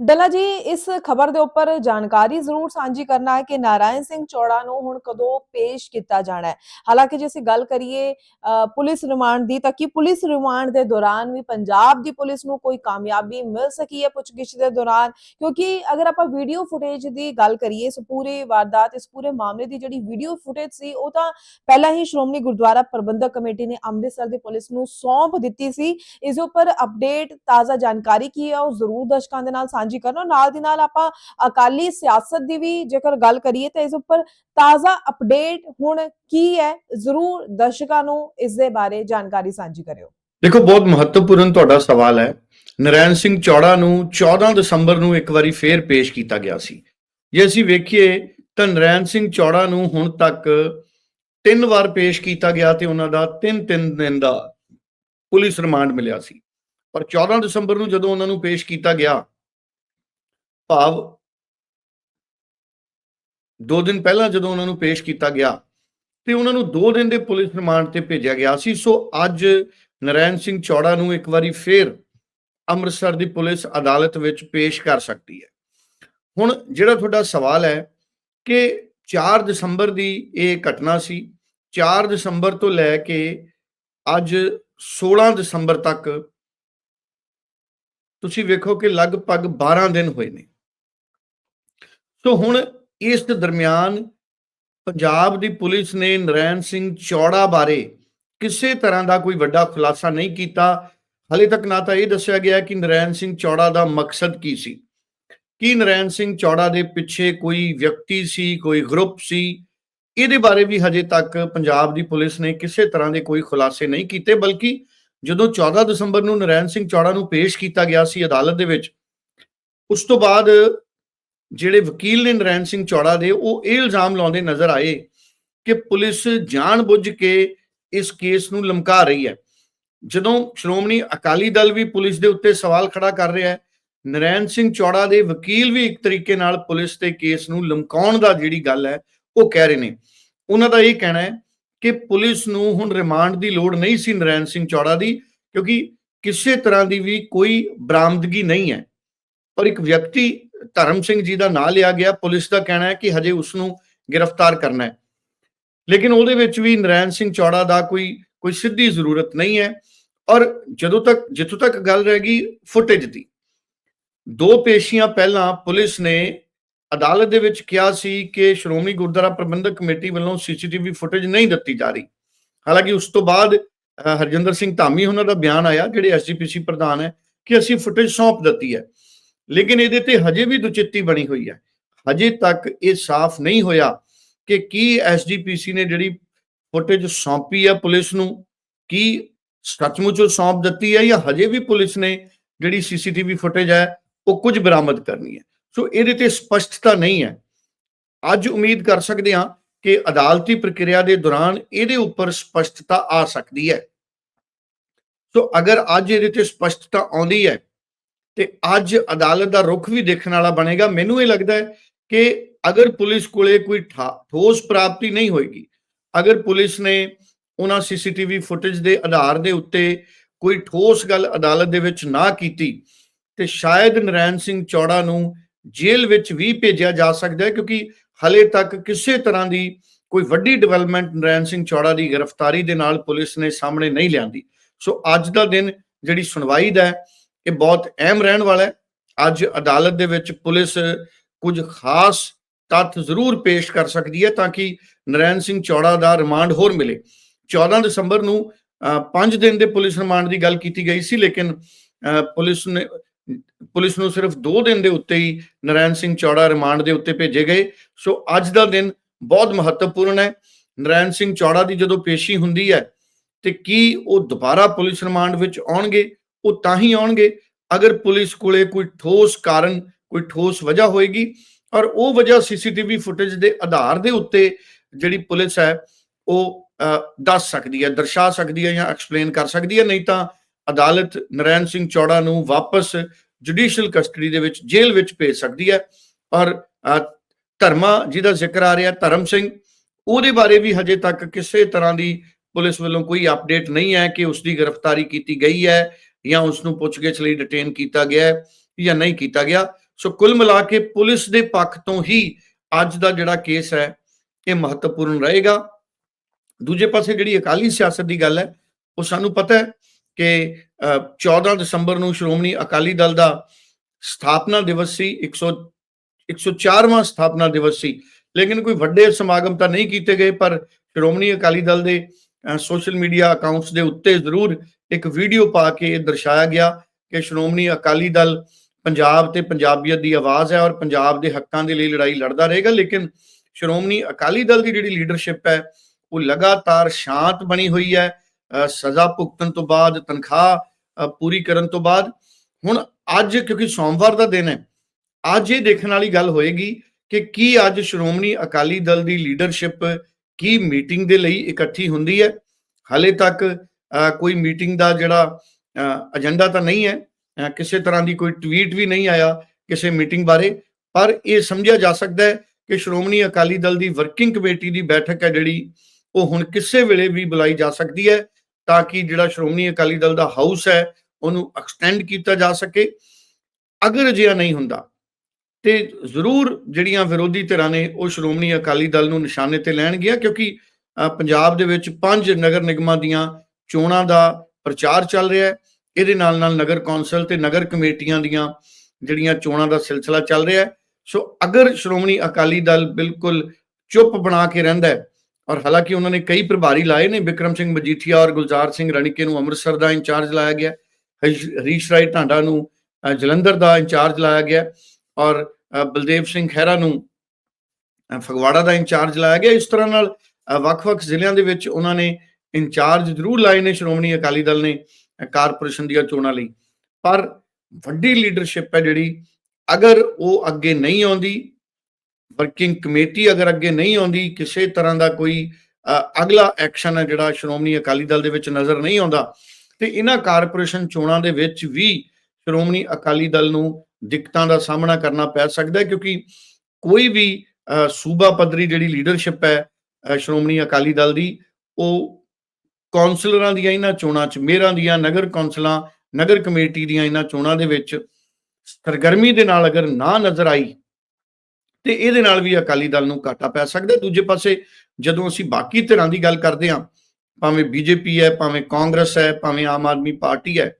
ਡਲਾ ਜੀ, ਇਸ ਖਬਰ ਦੇ ਉੱਪਰ ਜਾਣਕਾਰੀ ਜ਼ਰੂਰ ਸਾਂਝੀ ਕਰਨਾ ਹੈ ਕਿ ਨਾਰਾਇਣ ਸਿੰਘ ਚੌੜਾ ਨੂੰ ਹੁਣ ਕਦੋਂ ਪੇਸ਼ ਕੀਤਾ ਜਾਣਾ ਹੈ। ਹਾਲਾਂਕਿ ਜੇ ਅਸੀਂ ਗੱਲ ਕਰੀਏ ਪੁਲਿਸ ਰਿਮਾਂਡ ਦੀ, ਤਾਂ ਕਿ ਪੁਲਿਸ ਰਿਮਾਂਡ ਦੇ ਦੌਰਾਨ ਵੀ ਪੰਜਾਬ ਦੀ ਪੁਲਿਸ ਨੂੰ ਕੋਈ ਕਾਮਯਾਬੀ ਮਿਲ ਸਕੀ ਹੈ ਪੁੱਛਗਿੱਛ ਦੇ ਦੌਰਾਨ? ਕਿਉਂਕਿ ਅਗਰ ਆਪਾਂ ਵੀਡੀਓ ਫੁਟੇਜ ਦੀ ਗੱਲ ਕਰੀਏ, ਇਸ ਪੂਰੇ ਵਾਰਦਾਤ, ਇਸ ਪੂਰੇ ਮਾਮਲੇ ਦੀ ਜਿਹੜੀ ਵੀਡੀਓ ਫੁਟੇਜ ਸੀ, ਉਹ ਤਾਂ ਪਹਿਲਾਂ ਹੀ ਸ਼੍ਰੋਮਣੀ ਗੁਰਦੁਆਰਾ ਪ੍ਰਬੰਧਕ ਕਮੇਟੀ ਨੇ ਅੰਮ੍ਰਿਤਸਰ ਦੀ ਪੁਲਿਸ ਨੂੰ ਸੌਂਪ ਦਿੱਤੀ ਸੀ। ਇਸ ਦੇ ਉੱਪਰ ਅਪਡੇਟ ਤਾਜ਼ਾ ਜਾਣਕਾਰੀ ਕੀ ਹੈ, ਉਹ ਜ਼ਰੂਰ ਦਰਸ਼ਕਾਂ ਦੇ ਨਾਲ ਸਾਂਝੀ ਕਰਨਾ, ਨਾਲ ਦੀ ਨਾਲ ਆਪਾਂ ਅਕਾਲੀ ਸਿਆਸਤ ਦੀ ਵੀ ਜੇਕਰ ਗੱਲ ਕਰੀਏ ਤਾਂ ਇਸ ਉੱਪਰ ਤਾਜ਼ਾ ਅਪਡੇਟ ਹੁਣ ਕੀ ਹੈ, ਜ਼ਰੂਰ ਦਰਸ਼ਕਾਂ ਨੂੰ ਇਸ ਦੇ ਬਾਰੇ ਜਾਣਕਾਰੀ ਸਾਂਝੀ ਕਰਿਓ। ਦੇਖੋ, ਬਹੁਤ ਮਹੱਤਵਪੂਰਨ ਤੁਹਾਡਾ ਸਵਾਲ ਹੈ। ਨਰੈਣ ਸਿੰਘ ਚੌੜਾ ਨੂੰ 14 ਦਸੰਬਰ ਨੂੰ ਇੱਕ ਵਾਰੀ ਫੇਰ ਪੇਸ਼ ਕੀਤਾ ਗਿਆ ਸੀ। ਜੇ ਅਸੀਂ ਵੇਖੀਏ ਤਾਂ ਨਰੈਣ ਸਿੰਘ ਚੌੜਾ ਨੂੰ ਹੁਣ ਤੱਕ ਤਿੰਨ ਵਾਰ ਪੇਸ਼ ਕੀਤਾ ਗਿਆ ਤੇ ਉਹਨਾਂ ਦਾ ਤਿੰਨ ਤਿੰਨ ਦਿਨ ਦਾ ਪੁਲਿਸ ਰਿਮਾਂਡ ਮਿਲਿਆ ਸੀ। ਪਰ 14 ਦਸੰਬਰ ਨੂੰ ਜਦੋਂ ਉਹਨਾਂ ਨੂੰ ਪੇਸ਼ ਕੀਤਾ ਗਿਆ ਭਾਵ ਦੋ ਦਿਨ ਪਹਿਲਾਂ ਜਦੋਂ ਉਹਨਾਂ ਨੂੰ ਪੇਸ਼ ਕੀਤਾ ਗਿਆ, ਤੇ ਉਹਨਾਂ ਨੂੰ ਦੋ ਦਿਨ ਦੇ ਪੁਲਿਸ ਰਿਮਾਂਡ ਤੇ ਭੇਜਿਆ ਗਿਆ ਸੀ। ਸੋ ਅੱਜ ਨਰੈਣ ਸਿੰਘ ਚੌੜਾ ਨੂੰ ਇੱਕ ਵਾਰੀ ਫੇਰ ਅੰਮ੍ਰਿਤਸਰ ਦੀ ਪੁਲਿਸ ਅਦਾਲਤ ਵਿੱਚ ਪੇਸ਼ ਕਰ ਸਕਦੀ ਹੈ। ਹੁਣ ਜਿਹੜਾ ਤੁਹਾਡਾ ਸਵਾਲ ਹੈ ਕਿ 4 ਦਸੰਬਰ ਦੀ ਇਹ ਘਟਨਾ ਸੀ 4 ਦਸੰਬਰ ਤੋਂ ਲੈ ਕੇ ਅੱਜ 16 ਦਸੰਬਰ ਤੱਕ ਤੁਸੀਂ ਵੇਖੋ ਕਿ ਲਗਭਗ 12 ਦਿਨ ਹੋਏ ਨੇ। ਸੋ ਹੁਣ ਇਸ ਦਰਮਿਆਨ ਪੰਜਾਬ ਦੀ ਪੁਲਿਸ ਨੇ ਨਰੈਣ ਸਿੰਘ ਚੌੜਾ ਬਾਰੇ ਕਿਸੇ ਤਰ੍ਹਾਂ ਦਾ ਕੋਈ ਵੱਡਾ ਖੁਲਾਸਾ ਨਹੀਂ ਕੀਤਾ। ਹਲੇ ਤੱਕ ਨਾ ਤਾਂ ਇਹ ਦੱਸਿਆ ਗਿਆ ਕਿ ਨਰੈਣ ਸਿੰਘ ਚੌੜਾ ਦਾ ਮਕਸਦ ਕੀ ਸੀ। ਕੀ ਨਰੈਣ ਸਿੰਘ ਚੌੜਾ ਦੇ ਪਿੱਛੇ ਕੋਈ ਵਿਅਕਤੀ ਸੀ, ਕੋਈ ਗਰੁੱਪ ਸੀ? ਇਹਦੇ ਬਾਰੇ ਵੀ ਹਜੇ ਤੱਕ ਪੰਜਾਬ ਦੀ ਪੁਲਿਸ ਨੇ ਕਿਸੇ ਤਰ੍ਹਾਂ ਦੇ ਕੋਈ ਖੁਲਾਸੇ ਨਹੀਂ ਕੀਤੇ, ਬਲਕਿ ਜਦੋਂ 14 ਦਸੰਬਰ ਨੂੰ ਨਰੈਣ ਸਿੰਘ ਚੌੜਾ ਨੂੰ ਪੇਸ਼ ਕੀਤਾ ਗਿਆ ਸੀ ਅਦਾਲਤ ਦੇ ਵਿੱਚ, ਉਸ ਤੋਂ ਬਾਅਦ ਜਿਹੜੇ ਵਕੀਲ ਨੇ ਨਰੈਣ ਸਿੰਘ ਚੌੜਾ ਦੇ, ਉਹ ਇਹ ਇਲਜ਼ਾਮ ਲਾਉਂਦੇ ਨਜ਼ਰ ਆਏ ਕਿ ਪੁਲਿਸ ਜਾਣਬੁੱਝ ਕੇ ਇਸ ਕੇਸ ਨੂੰ ਲਮਕਾ ਰਹੀ ਹੈ। ਜਦੋਂ ਸ਼੍ਰੋਮਣੀ ਅਕਾਲੀ ਦਲ ਵੀ ਪੁਲਿਸ ਦੇ ਉੱਤੇ ਸਵਾਲ ਖੜਾ ਕਰ ਰਿਹਾ ਹੈ, ਨਰੈਣ ਸਿੰਘ ਚੌੜਾ ਦੇ ਵਕੀਲ ਵੀ ਇੱਕ ਤਰੀਕੇ ਨਾਲ ਪੁਲਿਸ ਤੇ ਕੇਸ ਨੂੰ ਲਮਕਾਉਣ ਦਾ ਜਿਹੜੀ ਗੱਲ ਹੈ, ਉਹ ਕਹਿ ਰਹੇ ਨੇ। ਉਹਨਾਂ ਦਾ ਇਹ ਕਹਿਣਾ ਹੈ ਕਿ ਪੁਲਿਸ ਨੂੰ ਹੁਣ ਰਿਮਾਂਡ ਦੀ ਲੋੜ ਨਹੀਂ ਸੀ ਨਰੈਣ ਸਿੰਘ ਚੌੜਾ ਦੀ, ਕਿਉਂਕਿ ਕਿਸੇ ਤਰ੍ਹਾਂ ਦੀ ਵੀ ਕੋਈ ਬਰਾਮਦਗੀ ਨਹੀਂ ਹੈ। ਪਰ ਇੱਕ ਵਿਅਕਤੀ ਧਰਮ ਸਿੰਘ ਜੀ ਦਾ ਨਾਂ ਲਿਆ ਗਿਆ, ਪੁਲਿਸ ਦਾ ਕਹਿਣਾ ਹੈ ਕਿ ਹਜੇ ਉਸ ਨੂੰ ਗ੍ਰਿਫਤਾਰ ਕਰਨਾ ਹੈ। ਲੇਕਿਨ ਉਹਦੇ ਵਿੱਚ ਵੀ ਨਰੈਣ ਸਿੰਘ ਚੌੜਾ ਦਾ ਕੋਈ ਕੋਈ ਸਿੱਧੀ ਜ਼ਰੂਰਤ ਨਹੀਂ ਹੈ ਔਰ ਜਦੋਂ ਤੱਕ, ਜਿੱਥੋਂ ਤੱਕ ਗੱਲ ਰਹਿ ਗਈ ਫੁਟੇਜ ਦੀ। ਦੋ ਪੇਸ਼ੀਆਂ ਪਹਿਲਾਂ ਪੁਲਿਸ ਨੇ ਅਦਾਲਤ ਦੇ ਵਿੱਚ ਕਿਹਾ ਸੀ ਕਿ ਸ਼੍ਰੋਮਣੀ ਗੁਰਦੁਆਰਾ ਪ੍ਰਬੰਧਕ ਕਮੇਟੀ ਵੱਲੋਂ ਸੀਸੀਟੀਵੀ ਫੁਟੇਜ ਨਹੀਂ ਦਿੱਤੀ ਜਾ ਰਹੀ। ਹਾਲਾਂਕਿ ਉਸ ਤੋਂ ਬਾਅਦ ਹਰਜਿੰਦਰ ਸਿੰਘ ਧਾਮੀ ਉਹਨਾਂ ਦਾ ਬਿਆਨ ਆਇਆ, ਜਿਹੜੇ ਐਸਜੀਪੀਸੀ ਪ੍ਰਧਾਨ ਹੈ, ਕਿ ਅਸੀਂ ਫੁਟੇਜ ਸੌਂਪ ਦਿੱਤੀ ਹੈ। ਲੇਕਿਨ ਇਹਦੇ ਤੇ ਹਜੇ ਵੀ ਦੁਚਿੱਤੀ ਬਣੀ ਹੋਈ ਹੈ। ਹਜੇ ਤੱਕ ਇਹ ਸਾਫ਼ ਨਹੀਂ ਹੋਇਆ ਕਿ ਕੀ ਐਸਜੀਪੀਸੀ ਨੇ ਜਿਹੜੀ ਫੁਟੇਜ ਸੌਂਪੀ ਹੈ ਪੁਲਿਸ ਨੂੰ, ਕੀ ਸੱਚਮੁੱਚ ਸੌਂਪ ਦਿੱਤੀ ਹੈ ਜਾਂ ਹਜੇ ਵੀ ਪੁਲਿਸ ਨੇ ਜਿਹੜੀ ਸੀਸੀਟੀਵੀ ਫੁਟੇਜ ਹੈ ਉਹ ਕੁਝ ਬਰਾਮਦ ਕਰਨੀ ਹੈ। ਸੋ ਇਹਦੇ ਤੇ ਸਪਸ਼ਟਤਾ ਨਹੀਂ ਹੈ। ਅੱਜ ਉਮੀਦ ਕਰ ਸਕਦੇ ਹਾਂ ਕਿ ਅਦਾਲਤੀ ਪ੍ਰਕਿਰਿਆ ਦੇ ਦੌਰਾਨ ਇਹਦੇ ਉੱਪਰ ਸਪਸ਼ਟਤਾ ਆ ਸਕਦੀ ਹੈ। ਸੋ ਅਗਰ ਅੱਜ ਇਹਦੇ ਤੇ ਸਪਸ਼ਟਤਾ ਆਉਂਦੀ ਹੈ ਤੇ ਅੱਜ ਅਦਾਲਤ ਦਾ ਰੁਖ ਵੀ ਦੇਖਣ ਵਾਲਾ ਬਣੇਗਾ। ਮੈਨੂੰ ਇਹ ਲੱਗਦਾ ਹੈ ਕਿ ਅਗਰ ਪੁਲਿਸ ਕੋਲੇ ਕੋਈ ਠਾ- ਠੋਸ ਪ੍ਰਾਪਤੀ ਨਹੀਂ ਹੋਏਗੀ, ਅਗਰ ਪੁਲਿਸ ਨੇ ਉਹਨਾਂ ਸੀਸੀਟੀਵੀ ਫੁਟੇਜ ਦੇ ਆਧਾਰ ਦੇ ਉੱਤੇ ਕੋਈ ਠੋਸ ਗੱਲ ਅਦਾਲਤ ਦੇ ਵਿੱਚ ਨਾ ਕੀਤੀ, ਤੇ ਸ਼ਾਇਦ ਨਰੈਣ ਸਿੰਘ ਚੌੜਾ ਨੂੰ ਜੇਲ੍ਹ ਵਿੱਚ ਵੀ ਭੇਜਿਆ ਜਾ ਸਕਦਾ ਹੈ, ਕਿਉਂਕਿ ਹਲੇ ਤੱਕ ਕਿਸੇ ਤਰ੍ਹਾਂ ਦੀ ਕੋਈ ਵੱਡੀ ਡਿਵੈਲਪਮੈਂਟ ਨਰੈਣ ਸਿੰਘ ਚੌੜਾ ਦੀ ਗ੍ਰਿਫਤਾਰੀ ਦੇ ਨਾਲ ਪੁਲਿਸ ਨੇ ਸਾਹਮਣੇ ਨਹੀਂ ਲਿਆਂਦੀ। ਸੋ ਅੱਜ ਦਾ ਦਿਨ ਜਿਹੜੀ ਸੁਣਵਾਈ ਦਾ ਇਹ ਬਹੁਤ ਅਹਿਮ ਰਹਿਣ ਵਾਲਾ ਹੈ। ਅੱਜ ਅਦਾਲਤ ਦੇ ਵਿੱਚ ਪੁਲਿਸ ਕੁਝ ਖਾਸ ਤੱਥ ਜ਼ਰੂਰ ਪੇਸ਼ ਕਰ ਸਕਦੀ ਹੈ ਤਾਂ ਕਿ ਨਰੈਣ ਸਿੰਘ ਚੌੜਾ ਦਾ ਰਿਮਾਂਡ ਹੋਰ ਮਿਲੇ। 14 ਦਸੰਬਰ ਨੂੰ 5 ਦਿਨ ਦੇ ਪੁਲਿਸ ਰਿਮਾਂਡ ਦੀ ਗੱਲ ਕੀਤੀ ਗਈ ਸੀ ਲੇਕਿਨ ਅ, ਪੁਲਿਸ ਨੇ ਪੁਲਿਸ ਨੂੰ ਸਿਰਫ 2 ਦਿਨ ਦੇ ਉੱਤੇ ਹੀ ਨਰੈਣ ਸਿੰਘ ਚੌੜਾ ਰਿਮਾਂਡ ਦੇ ਉੱਤੇ ਭੇਜੇ ਗਏ। ਸੋ ਅੱਜ ਦਾ ਦਿਨ ਬਹੁਤ ਮਹੱਤਵਪੂਰਨ ਹੈ। ਨਰੈਣ ਸਿੰਘ ਚੌੜਾ ਦੀ ਜਦੋਂ ਪੇਸ਼ੀ ਹੁੰਦੀ ਹੈ ਤੇ ਕੀ ਉਹ ਦੁਬਾਰਾ ਪੁਲਿਸ ਰਿਮਾਂਡ ਵਿੱਚ ਆਉਣਗੇ? ਉਹ ਤਾਂ ਹੀ ਆਉਣਗੇ। ਅਗਰ ਪੁਲਿਸ ਕੋਲੇ ਕੋਈ ਠੋਸ ਕਾਰਨ ਕੋਈ ਠੋਸ ਵਜ੍ਹਾ ਹੋਏਗੀ ਔਰ ਉਹ ਵਜ੍ਹਾ ਸੀਸੀਟੀਵੀ ਫੁਟੇਜ ਦੇ ਆਧਾਰ ਦੇ ਉੱਤੇ ਜਿਹੜੀ ਪੁਲਿਸ ਹੈ ਉਹ ਦੱਸ ਸਕਦੀ ਹੈ ਦਰਸਾ ਸਕਦੀ ਹੈ ਜਾਂ ਐਕਸਪਲੇਨ ਕਰ ਸਕਦੀ ਹੈ। ਨਹੀਂ ਤਾਂ ਅਦਾਲਤ ਨਰੈਣ ਸਿੰਘ ਚੌੜਾ ਨੂੰ ਵਾਪਸ ਜੁਡੀਸ਼ੀਅਲ ਕਸਟਡੀ ਦੇ ਵਿੱਚ ਜੇਲ੍ਹ ਵਿੱਚ ਭੇਜ ਸਕਦੀ ਹੈ ਔਰ ਅ, ਧਰਮਾ ਜਿਹਦਾ ਜ਼ਿਕਰ ਆ ਰਿਹਾ ਧਰਮ ਸਿੰਘ ਉਹਦੇ ਬਾਰੇ ਵੀ ਹਜੇ ਤੱਕ ਕਿਸੇ ਤਰ੍ਹਾਂ ਦੀ ਪੁਲਿਸ ਵੱਲੋਂ ਕੋਈ ਅਪਡੇਟ ਨਹੀਂ ਹੈ ਕਿ ਉਸ ਦੀ ਗ੍ਰਿਫਤਾਰੀ ਕੀਤੀ ਗਈ ਹੈ। ਜਾਂ ਉਸ ਨੂੰ ਪੁੱਛਗਿੱਛ ਲਈ ਡਿਟੇਨ ਕੀਤਾ ਗਿਆ ਹੈ ਜਾਂ ਨਹੀਂ ਕੀਤਾ ਗਿਆ। ਸੋ ਕੁੱਲ ਮਿਲਾ ਕੇ ਪੁਲਿਸ ਦੇ ਪੱਖ ਤੋਂ ਹੀ ਅੱਜ ਦਾ ਜਿਹੜਾ ਕੇਸ ਹੈ ਇਹ ਮਹੱਤਵਪੂਰਨ ਰਹੇਗਾ। ਦੂਜੇ ਪਾਸੇ ਜਿਹੜੀ ਅਕਾਲੀ ਸਿਆਸਤ ਦੀ ਗੱਲ ਹੈ ਉਹ ਸਾਨੂੰ ਪਤਾ ਹੈ ਕਿ ਅ, 14 ਦਸੰਬਰ ਨੂੰ ਸ਼੍ਰੋਮਣੀ ਅਕਾਲੀ ਦਲ ਦਾ ਸਥਾਪਨਾ ਦਿਵਸ ਸੀ 100 104ਵਾਂ ਸਥਾਪਨਾ ਦਿਵਸ ਸੀ। ਲੇਕਿਨ ਕੋਈ ਵੱਡੇ ਸਮਾਗਮ ਤਾਂ ਨਹੀਂ ਕੀਤੇ ਗਏ ਪਰ ਸ਼੍ਰੋਮਣੀ ਅਕਾਲੀ ਦਲ ਦੇ ਸੋਸ਼ਲ ਮੀਡੀਆ ਅਕਾਊਂਟਸ ਦੇ ਉੱਤੇ ਜ਼ਰੂਰ ਇੱਕ ਵੀਡੀਓ ਪਾ ਕੇ ਇਹ ਦਰਸਾਇਆ ਗਿਆ ਕਿ ਸ਼੍ਰੋਮਣੀ ਅਕਾਲੀ ਦਲ ਪੰਜਾਬ ਤੇ ਪੰਜਾਬੀਅਤ ਦੀ ਆਵਾਜ਼ ਹੈ ਔਰ ਪੰਜਾਬ ਦੇ ਹੱਕਾਂ ਦੇ ਲਈ ਲੜਾਈ ਲੜਦਾ ਰਹੇਗਾ, ਲੇਕਿਨ ਸ਼੍ਰੋਮਣੀ ਅਕਾਲੀ ਦਲ ਦੀ ਜਿਹੜੀ ਲੀਡਰਸ਼ਿਪ ਹੈ, ਉਹ ਲਗਾਤਾਰ ਸ਼ਾਂਤ ਬਣੀ ਹੋਈ ਹੈ ਸਜ਼ਾ ਭੁਗਤਣ ਤੋਂ ਬਾਅਦ, ਤਨਖਾਹ ਪੂਰੀ ਕਰਨ ਤੋਂ ਬਾਅਦ। ਹੁਣ ਅੱਜ, ਕਿਉਂਕਿ ਸੋਮਵਾਰ ਦਾ ਦਿਨ ਹੈ, ਅੱਜ ਇਹ ਦੇਖਣ ਵਾਲੀ ਗੱਲ ਹੋਏਗੀ ਕਿ ਕੀ ਅੱਜ ਸ਼੍ਰੋਮਣੀ ਅਕਾਲੀ ਦਲ ਦੀ ਲੀਡਰਸ਼ਿਪ ਕੀ ਮੀਟਿੰਗ ਦੇ ਲਈ ਇਕੱਠੀ ਹੁੰਦੀ ਹੈ? ਹਾਲੇ ਤੱਕ ਕੋਈ ਮੀਟਿੰਗ ਦਾ ਜਿਹੜਾ ਏਜੰਡਾ ਤਾਂ ਨਹੀਂ ਹੈ। ਕਿਸੇ ਤਰ੍ਹਾਂ ਦੀ ਕੋਈ ਟਵੀਟ ਵੀ ਨਹੀਂ ਆਇਆ ਕਿਸੇ ਮੀਟਿੰਗ ਬਾਰੇ। ਪਰ ਇਹ ਸਮਝਿਆ ਜਾ ਸਕਦਾ ਹੈ ਕਿ ਸ਼੍ਰੋਮਣੀ ਅਕਾਲੀ ਦਲ ਦੀ ਵਰਕਿੰਗ ਕਮੇਟੀ ਦੀ ਬੈਠਕ ਹੈ ਜਿਹੜੀ, ਉਹ ਹੁਣ ਕਿਸੇ ਵੇਲੇ ਵੀ ਬੁਲਾਈ ਜਾ ਸਕਦੀ ਹੈ ਤਾਂ ਕਿ ਜਿਹੜਾ ਸ਼੍ਰੋਮਣੀ ਅਕਾਲੀ ਦਲ ਦਾ ਹਾਊਸ ਹੈ, ਉਹਨੂੰ ਐਕਸਟੈਂਡ ਕੀਤਾ ਜਾ ਸਕੇ। ਅਗਰ ਅਜਿਹਾ ਨਹੀਂ ਹੁੰਦਾ ਤੇ ਜ਼ਰੂਰ ਜਿਹੜੀਆਂ ਵਿਰੋਧੀ ਧਿਰਾਂ ਨੇ ਉਹ ਸ਼੍ਰੋਮਣੀ ਅਕਾਲੀ ਦਲ ਨੂੰ ਨਿਸ਼ਾਨੇ ਤੇ ਲੈਣਗੀਆਂ, ਕਿਉਂਕਿ ਪੰਜਾਬ ਦੇ ਵਿੱਚ ਪੰਜ ਨਗਰ ਨਿਗਮਾਂ ਦੀਆਂ ਚੋਣਾਂ ਦਾ ਪ੍ਰਚਾਰ ਚੱਲ ਰਿਹਾ ਹੈ। ਇਹਦੇ ਨਾਲ ਨਾਲ ਨਗਰ ਕੌਂਸਲ ਤੇ ਨਗਰ ਕਮੇਟੀਆਂ ਦੀਆਂ ਜਿਹੜੀਆਂ ਚੋਣਾਂ ਦਾ ਸਿਲਸਿਲਾ ਚੱਲ ਰਿਹਾ ਹੈ। ਸੋ ਅਗਰ ਸ਼੍ਰੋਮਣੀ ਅਕਾਲੀ ਦਲ ਬਿਲਕੁਲ ਚੁੱਪ ਬਣਾ ਕੇ ਰਹਿੰਦਾ ਹੈ ਔਰ ਹਾਲਾਂਕਿ ਉਹਨਾਂ ਨੇ ਕਈ ਪ੍ਰਭਾਰੀ ਲਾਏ ਨੇ ਵਿਕਰਮ ਸਿੰਘ ਮਜੀਠੀਆ ਔਰ ਗੁਲਜ਼ਾਰ ਸਿੰਘ ਰਣੀਕੇ ਨੂੰ ਅੰਮ੍ਰਿਤਸਰ ਦਾ ਇੰਚਾਰਜ ਲਾਇਆ ਗਿਆ ਹਰੀਸ਼ ਹਰੀਸ਼ ਰਾਏ ਢਾਂਡਾ ਨੂੰ ਜਲੰਧਰ ਦਾ ਇੰਚਾਰਜ ਲਾਇਆ ਗਿਆ ਔਰ ਬਲਦੇਵ ਸਿੰਘ ਖਹਿਰਾ ਨੂੰ ਫਗਵਾੜਾ ਦਾ ਇੰਚਾਰਜ ਲਾਇਆ ਗਿਆ। ਇਸ ਤਰ੍ਹਾਂ ਨਾਲ ਵੱਖ-ਵੱਖ ਜ਼ਿਲ੍ਹਿਆਂ ਦੇ ਵਿੱਚ ਉਹਨਾਂ ਨੇ ਇੰਚਾਰਜ ਜ਼ਰੂਰ ਲਾਏ ਨੇ ਸ਼੍ਰੋਮਣੀ ਅਕਾਲੀ ਦਲ ਨੇ ਕਾਰਪੋਰੇਸ਼ਨ ਦੀਆਂ ਚੋਣਾਂ ਲਈ। ਪਰ ਵੱਡੀ ਲੀਡਰਸ਼ਿਪ ਹੈ ਜਿਹੜੀ ਅਗਰ ਉਹ ਅੱਗੇ ਨਹੀਂ ਆਉਂਦੀ ਵਰਕਿੰਗ ਕਮੇਟੀ ਅਗਰ ਅੱਗੇ ਨਹੀਂ ਆਉਂਦੀ ਕਿਸੇ ਤਰ੍ਹਾਂ ਦਾ ਕੋਈ ਅ, ਅਗਲਾ ਐਕਸ਼ਨ ਹੈ ਜਿਹੜਾ ਸ਼੍ਰੋਮਣੀ ਅਕਾਲੀ ਦਲ ਦੇ ਵਿੱਚ ਨਜ਼ਰ ਨਹੀਂ ਆਉਂਦਾ ਤੇ ਇਹਨਾਂ ਕਾਰਪੋਰੇਸ਼ਨ ਚੋਣਾਂ ਦੇ ਵਿੱਚ ਵੀ ਸ਼੍ਰੋਮਣੀ ਅਕਾਲੀ ਦਲ ਨੂੰ ਦਿੱਕਤਾਂ ਦਾ ਸਾਹਮਣਾ ਕਰਨਾ ਪੈ ਸਕਦਾ ਹੈ, ਕਿਉਂਕਿ ਕੋਈ ਵੀ ਸੂਬਾ ਪੱਧਰੀ ਜਿਹੜੀ ਲੀਡਰਸ਼ਿਪ ਹੈ ਸ਼੍ਰੋਮਣੀ ਅਕਾਲੀ ਦਲ ਦੀ, ਉਹ ਕੌਂਸਲਰਾਂ ਦੀਆਂ ਇਹਨਾਂ ਚੋਣਾਂ 'ਚ, ਮੇਅਰਾਂ ਦੀਆਂ, ਨਗਰ ਕੌਂਸਲਾਂ, ਨਗਰ ਕਮੇਟੀ ਦੀਆਂ ਇਹਨਾਂ ਚੋਣਾਂ ਦੇ ਵਿੱਚ ਸਰਗਰਮੀ ਦੇ ਨਾਲ ਅਗਰ ਨਾ ਨਜ਼ਰ ਆਈ, ਤੇ ਇਹਦੇ ਨਾਲ ਵੀ ਅਕਾਲੀ ਦਲ ਨੂੰ ਘਾਟਾ ਪੈ ਸਕਦਾ ਦੂਜੇ ਪਾਸੇ, ਜਦੋਂ ਅਸੀਂ ਬਾਕੀ ਧਿਰਾਂ ਦੀ ਗੱਲ ਕਰਦੇ ਹਾਂ, ਭਾਵੇਂ ਬੀਜੇਪੀ ਹੈ, ਭਾਵੇਂ ਕਾਂਗਰਸ ਹੈ, ਭਾਵੇਂ ਆਮ ਆਦਮੀ ਪਾਰਟੀ ਹੈ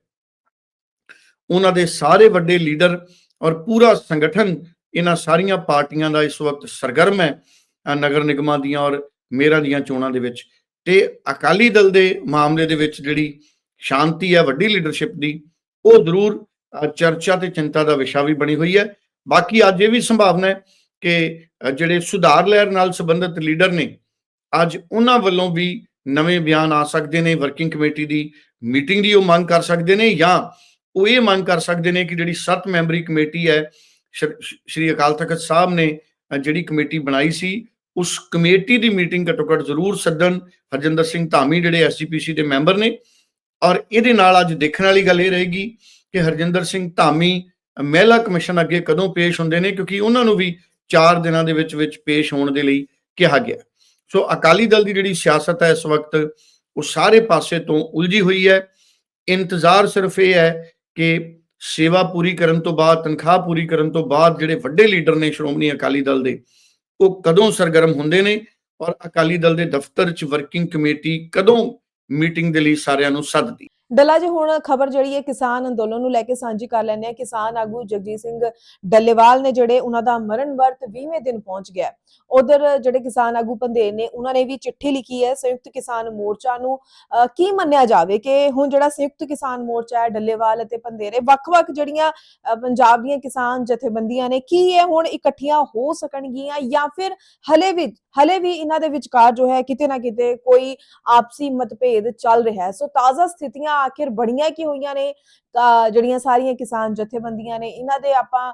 ਉਹਨਾਂ ਦੇ ਸਾਰੇ ਵੱਡੇ ਲੀਡਰ ਔਰ ਪੂਰਾ ਸੰਗਠਨ ਇਹਨਾਂ ਸਾਰੀਆਂ ਪਾਰਟੀਆਂ ਦਾ ਇਸ ਵਕਤ ਸਰਗਰਮ ਹੈ ਨਗਰ ਨਿਗਮਾਂ ਦੀਆਂ ਔਰ ਮੇਅਰਾਂ ਦੀਆਂ ਚੋਣਾਂ ਦੇ ਵਿੱਚ। ਤੇ ਅਕਾਲੀ ਦਲ ਦੇ ਮਾਮਲੇ ਦੇ ਵਿੱਚ ਜਿਹੜੀ ਸ਼ਾਂਤੀ ਹੈ ਵੱਡੀ ਲੀਡਰਸ਼ਿਪ ਦੀ, ਉਹ ਜ਼ਰੂਰ ਚਰਚਾ ਤੇ ਚਿੰਤਾ ਦਾ ਵਿਸ਼ਾ ਵੀ ਬਣੀ ਹੋਈ ਹੈ। ਬਾਕੀ ਅੱਜ ਇਹ ਵੀ ਸੰਭਾਵਨਾ ਹੈ ਕਿ ਜਿਹੜੇ ਸੁਧਾਰ ਲਹਿਰ ਨਾਲ ਸੰਬੰਧਿਤ ਲੀਡਰ ਨੇ, ਅੱਜ ਉਹਨਾਂ ਵੱਲੋਂ ਵੀ ਨਵੇਂ ਬਿਆਨ ਆ ਸਕਦੇ ਨੇ, ਵਰਕਿੰਗ ਕਮੇਟੀ ਦੀ ਮੀਟਿੰਗ ਦੀ ਉਹ ਮੰਗ ਕਰ ਸਕਦੇ ਨੇ ਜਾਂ ਉਹ ਇਹ ਮੰਗ ਕਰ ਸਕਦੇ ਨੇ ਕਿ ਜਿਹੜੀ 7 ਮੈਂਬਰੀ ਕਮੇਟੀ ਹੈ, ਸ਼੍ਰੀ ਅਕਾਲ ਤਖਤ ਸਾਹਿਬ ਨੇ ਜਿਹੜੀ ਕਮੇਟੀ ਬਣਾਈ ਸੀ, ਉਸ ਕਮੇਟੀ ਦੀ ਮੀਟਿੰਗ ਘੱਟੋ ਘੱਟ ਜ਼ਰੂਰ ਸੱਦਣ। ਹਰਜਿੰਦਰ ਸਿੰਘ ਧਾਮੀ ਜਿਹੜੇ ਐਸਜੀਪੀਸੀ ਦੇ ਮੈਂਬਰ ਨੇ। ਔਰ ਇਹਦੇ ਨਾਲ ਅੱਜ ਦੇਖਣ ਵਾਲੀ ਗੱਲ ਇਹ ਰਹੇਗੀ ਕਿ ਹਰਜਿੰਦਰ ਸਿੰਘ ਧਾਮੀ ਮਹਿਲਾ ਕਮਿਸ਼ਨ ਅੱਗੇ ਕਦੋਂ ਪੇਸ਼ ਹੁੰਦੇ ਨੇ, ਕਿਉਂਕਿ ਉਹਨਾਂ ਨੂੰ ਵੀ 4 ਦਿਨਾਂ ਦੇ ਵਿੱਚ ਵਿੱਚ ਪੇਸ਼ ਹੋਣ ਦੇ ਲਈ ਕਿਹਾ ਗਿਆ। ਸੋ ਅਕਾਲੀ ਦਲ ਦੀ ਜਿਹੜੀ ਸਿਆਸਤ ਹੈ ਇਸ ਵਕਤ, ਉਹ ਸਾਰੇ ਪਾਸੇ ਤੋਂ ਉਲਝੀ ਹੋਈ ਹੈ। ਇੰਤਜ਼ਾਰ ਸਿਰਫ ਇਹ ਹੈ ਕਿ ਸੇਵਾ ਪੂਰੀ ਕਰਨ ਤੋਂ ਬਾਅਦ, ਤਨਖਾਹ ਪੂਰੀ ਕਰਨ ਤੋਂ ਬਾਅਦ ਜਿਹੜੇ ਵੱਡੇ ਲੀਡਰ ਨੇ ਸ਼੍ਰੋਮਣੀ ਅਕਾਲੀ ਦਲ ਦੇ, ਉਹ ਕਦੋਂ ਸਰਗਰਮ ਹੁੰਦੇ ਨੇ ਔਰ ਅਕਾਲੀ ਦਲ ਦੇ ਦਫ਼ਤਰ 'ਚ ਵਰਕਿੰਗ ਕਮੇਟੀ ਕਦੋਂ ਮੀਟਿੰਗ ਦੇ ਲਈ ਸਾਰਿਆਂ ਨੂੰ ਸੱਦਦੀ ਡੱਲਾ ਜੀ, ਹੁਣ ਖਬਰ ਜਿਹੜੀ ਹੈ ਕਿਸਾਨ ਅੰਦੋਲਨ ਨੂੰ ਲੈ ਕੇ ਸਾਂਝੀ ਕਰ ਲੈਂਦੇ ਆ ਕਿਸਾਨ ਆਗੂ ਜਗਜੀਤ ਸਿੰਘ ਡੱਲੇਵਾਲ ਨੇ ਜਿਹੜੇ ਉਹਨਾਂ ਦਾ ਮਰਨ ਵਰਤ 20ਵੇਂ ਦਿਨ ਪਹੁੰਚ ਗਿਆ ਉਧਰ ਜਿਹੜੇ ਕਿਸਾਨ ਆਗੂ ਪੰਧੇਰ ਨੇ, ਉਹਨਾਂ ਨੇ ਵੀ ਚਿੱਠੀ ਲਿਖੀ ਹੈ, ਸੰਯੁਕਤ ਕਿਸਾਨ ਮੋਰਚਾ ਨੂੰ ਕੀ ਮੰਨਿਆ ਜਾਵੇ ਕਿ ਹੁਣ ਜਿਹੜਾ ਸੰਯੁਕਤ ਕਿਸਾਨ ਮੋਰਚਾ ਹੈ, ਡੱਲੇਵਾਲ ਅਤੇ ਪੰਧੇਰੇ ਵੱਖ-ਵੱਖ ਜਿਹੜੀਆਂ ਪੰਜਾਬ ਦੀਆਂ ਕਿਸਾਨ ਜਥੇਬੰਦੀਆਂ ਨੇ, ਕੀ ਇਹ ਹੁਣ ਇਕੱਠੀਆਂ ਹੋ ਸਕਣਗੀਆਂ ਜਾਂ ਫਿਰ ਹਲੇ ਵੀ ਹਲੇ ਵੀ ਇਹਨਾਂ ਦੇ ਵਿਚਕਾਰ ਜੋ ਹੈ ਕਿਤੇ ਨਾ ਕਿਤੇ ਕੋਈ ਆਪਸੀ ਮਤਭੇਦ ਚੱਲ ਰਿਹਾ ਹੈ। ਸੋ ਤਾਜ਼ਾ ਸਥਿਤੀਆਂ ਆਖਿਰ ਬੜੀਆਂ ਕੀ ਹੋਈਆਂ ਨੇ? ਜਿਹੜੀਆਂ ਸਾਰੀਆਂ ਕਿਸਾਨ ਜਥੇਬੰਦੀਆਂ ਨੇ, ਇਹਨਾਂ ਦੇ ਆਪਾਂ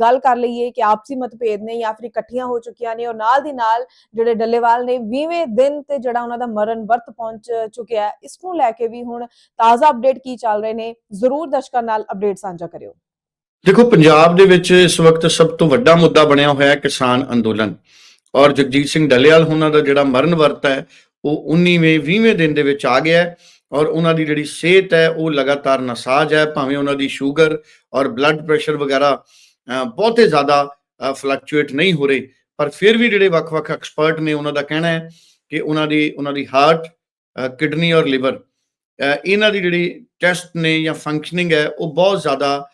ਗੱਲ ਕਰ ਲਈਏ ਕਿ ਆਪਸੀ ਮਤਭੇਦ ਨੇ ਜਾਂ ਫਿਰ ਇਕੱਠੀਆਂ ਹੋ ਚੁੱਕੀਆਂ ਨੇ ਔਰ ਨਾਲ ਦੀ ਨਾਲ ਜਿਹੜੇ ਡੱਲੇਵਾਲ ਨੇ 20ਵੇਂ ਦਿਨ ਤੇ ਜਿਹੜਾ ਉਹਨਾਂ ਦਾ ਮਰਨ ਵਰਤ ਪਹੁੰਚ ਚੁੱਕਿਆ ਹੈ। ਇਸ ਨੂੰ ਲੈ ਕੇ ਵੀ ਹੁਣ ਤਾਜ਼ਾ ਅਪਡੇਟ ਕੀ ਚੱਲ ਰਹੇ ਨੇ? ਜ਼ਰੂਰ ਦਰਸ਼ਕਾਂ ਨਾਲ ਅਪਡੇਟ ਸਾਂਝਾ ਕਰਿਓ। ਦੇਖੋ, ਪੰਜਾਬ ਦੇ ਵਿੱਚ ਇਸ ਵਕਤ ਸਭ ਤੋਂ ਵੱਡਾ ਮੁੱਦਾ ਬਣਿਆ ਹੋਇਆ ਹੈ ਕਿਸਾਨ ਅੰਦੋਲਨ। ਔਰ ਜਗਜੀਤ ਸਿੰਘ ਡੱਲੇਵਾਲ ਉਹਨਾਂ ਦਾ ਜਿਹੜਾ ਮਰਨ ਵਰਤ ਹੈ, ਉਹ 19ਵੇਂ 20ਵੇਂ ਦਿਨ ਦੇ ਵਿੱਚ ਆ ਗਿਆ ਔਰ ਉਹਨਾਂ ਦੀ ਜਿਹੜੀ ਸਿਹਤ ਹੈ, ਉਹ ਲਗਾਤਾਰ ਨਸਾਜ ਹੈ, ਭਾਵੇਂ ਉਹਨਾਂ ਦੀ ਸ਼ੂਗਰ ਔਰ ਬਲੱਡ ਪ੍ਰੈਸ਼ਰ ਵਗੈਰਾ ਬਹੁਤੇ ਜ਼ਿਆਦਾ ਫਲਕਚੁਏਟ ਨਹੀਂ ਹੋ ਰਹੇ। ਪਰ ਫਿਰ ਵੀ ਜਿਹੜੇ ਵੱਖ-ਵੱਖ ਐਕਸਪਰਟ ਨੇ ਉਹਨਾਂ ਦਾ ਕਹਿਣਾ ਹੈ ਕਿ ਉਹਨਾਂ ਦੀ ਉਹਨਾਂ ਦੀ ਹਾਰਟ ਕਿਡਨੀ ਔਰ ਲਿਵਰ ਇਹਨਾਂ ਦੀ ਜਿਹੜੀ ਟੈਸਟ ਨੇ ਜਾਂ ਫੰਕਸ਼ਨਿੰਗ ਹੈ, ਉਹ ਬਹੁਤ ਜ਼ਿਆਦਾ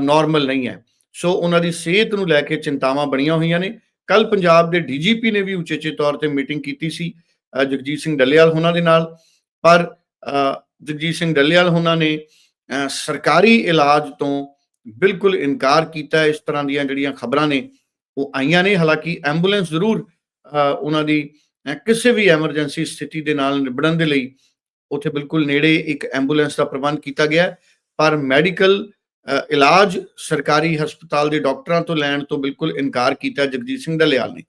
ਨਾਰਮਲ ਨਹੀਂ ਹੈ। ਸੋ ਉਹਨਾਂ ਦੀ ਸਿਹਤ ਨੂੰ ਲੈ ਕੇ ਚਿੰਤਾਵਾਂ ਬਣੀਆਂ ਹੋਈਆਂ ਨੇ ਕੱਲ ਪੰਜਾਬ ਦੇ ਡੀਜੀਪੀ ਨੇ ਵੀ ਉਚੇਚੇ ਤੌਰ ਤੇ ਮੀਟਿੰਗ ਕੀਤੀ ਸੀ ਜਗਜੀਤ ਸਿੰਘ ਡੱਲੇਵਾਲ ਉਹਨਾਂ ਦੇ ਨਾਲ, ਪਰ ਜਗਜੀਤ ਸਿੰਘ ਡੱਲੇਵਾਲ ਉਹਨਾਂ ਨੇ ਸਰਕਾਰੀ ਇਲਾਜ ਤੋਂ ਬਿਲਕੁਲ ਇਨਕਾਰ ਕੀਤਾ, ਇਸ ਤਰ੍ਹਾਂ ਦੀਆਂ ਜਿਹੜੀਆਂ ਖਬਰਾਂ ਨੇ, ਉਹ ਆਈਆਂ ਨੇ, ਹਾਲਾਂਕਿ ਐਂਬੂਲੈਂਸ ਜ਼ਰੂਰ ਉਹਨਾਂ ਦੀ ਕਿਸੇ ਵੀ ਐਮਰਜੈਂਸੀ ਸਥਿਤੀ ਦੇ ਨਾਲ ਨਿਬੜਨ ਦੇ ਲਈ ਉੱਥੇ ਬਿਲਕੁਲ ਨੇੜੇ ਇੱਕ ਐਂਬੂਲੈਂਸ ਦਾ ਪ੍ਰਬੰਧ ਕੀਤਾ ਗਿਆ, ਪਰ ਮੈਡੀਕਲ ਇਲਾਜ ਸਰਕਾਰੀ ਹਸਪਤਾਲ ਦੇ ਡਾਕਟਰਾਂ ਤੋਂ ਲੈਣ ਤੋਂ ਬਿਲਕੁਲ ਇਨਕਾਰ ਕੀਤਾ ਜਗਜੀਤ ਸਿੰਘ ਡੱਲੇਵਾਲ ਨੇ।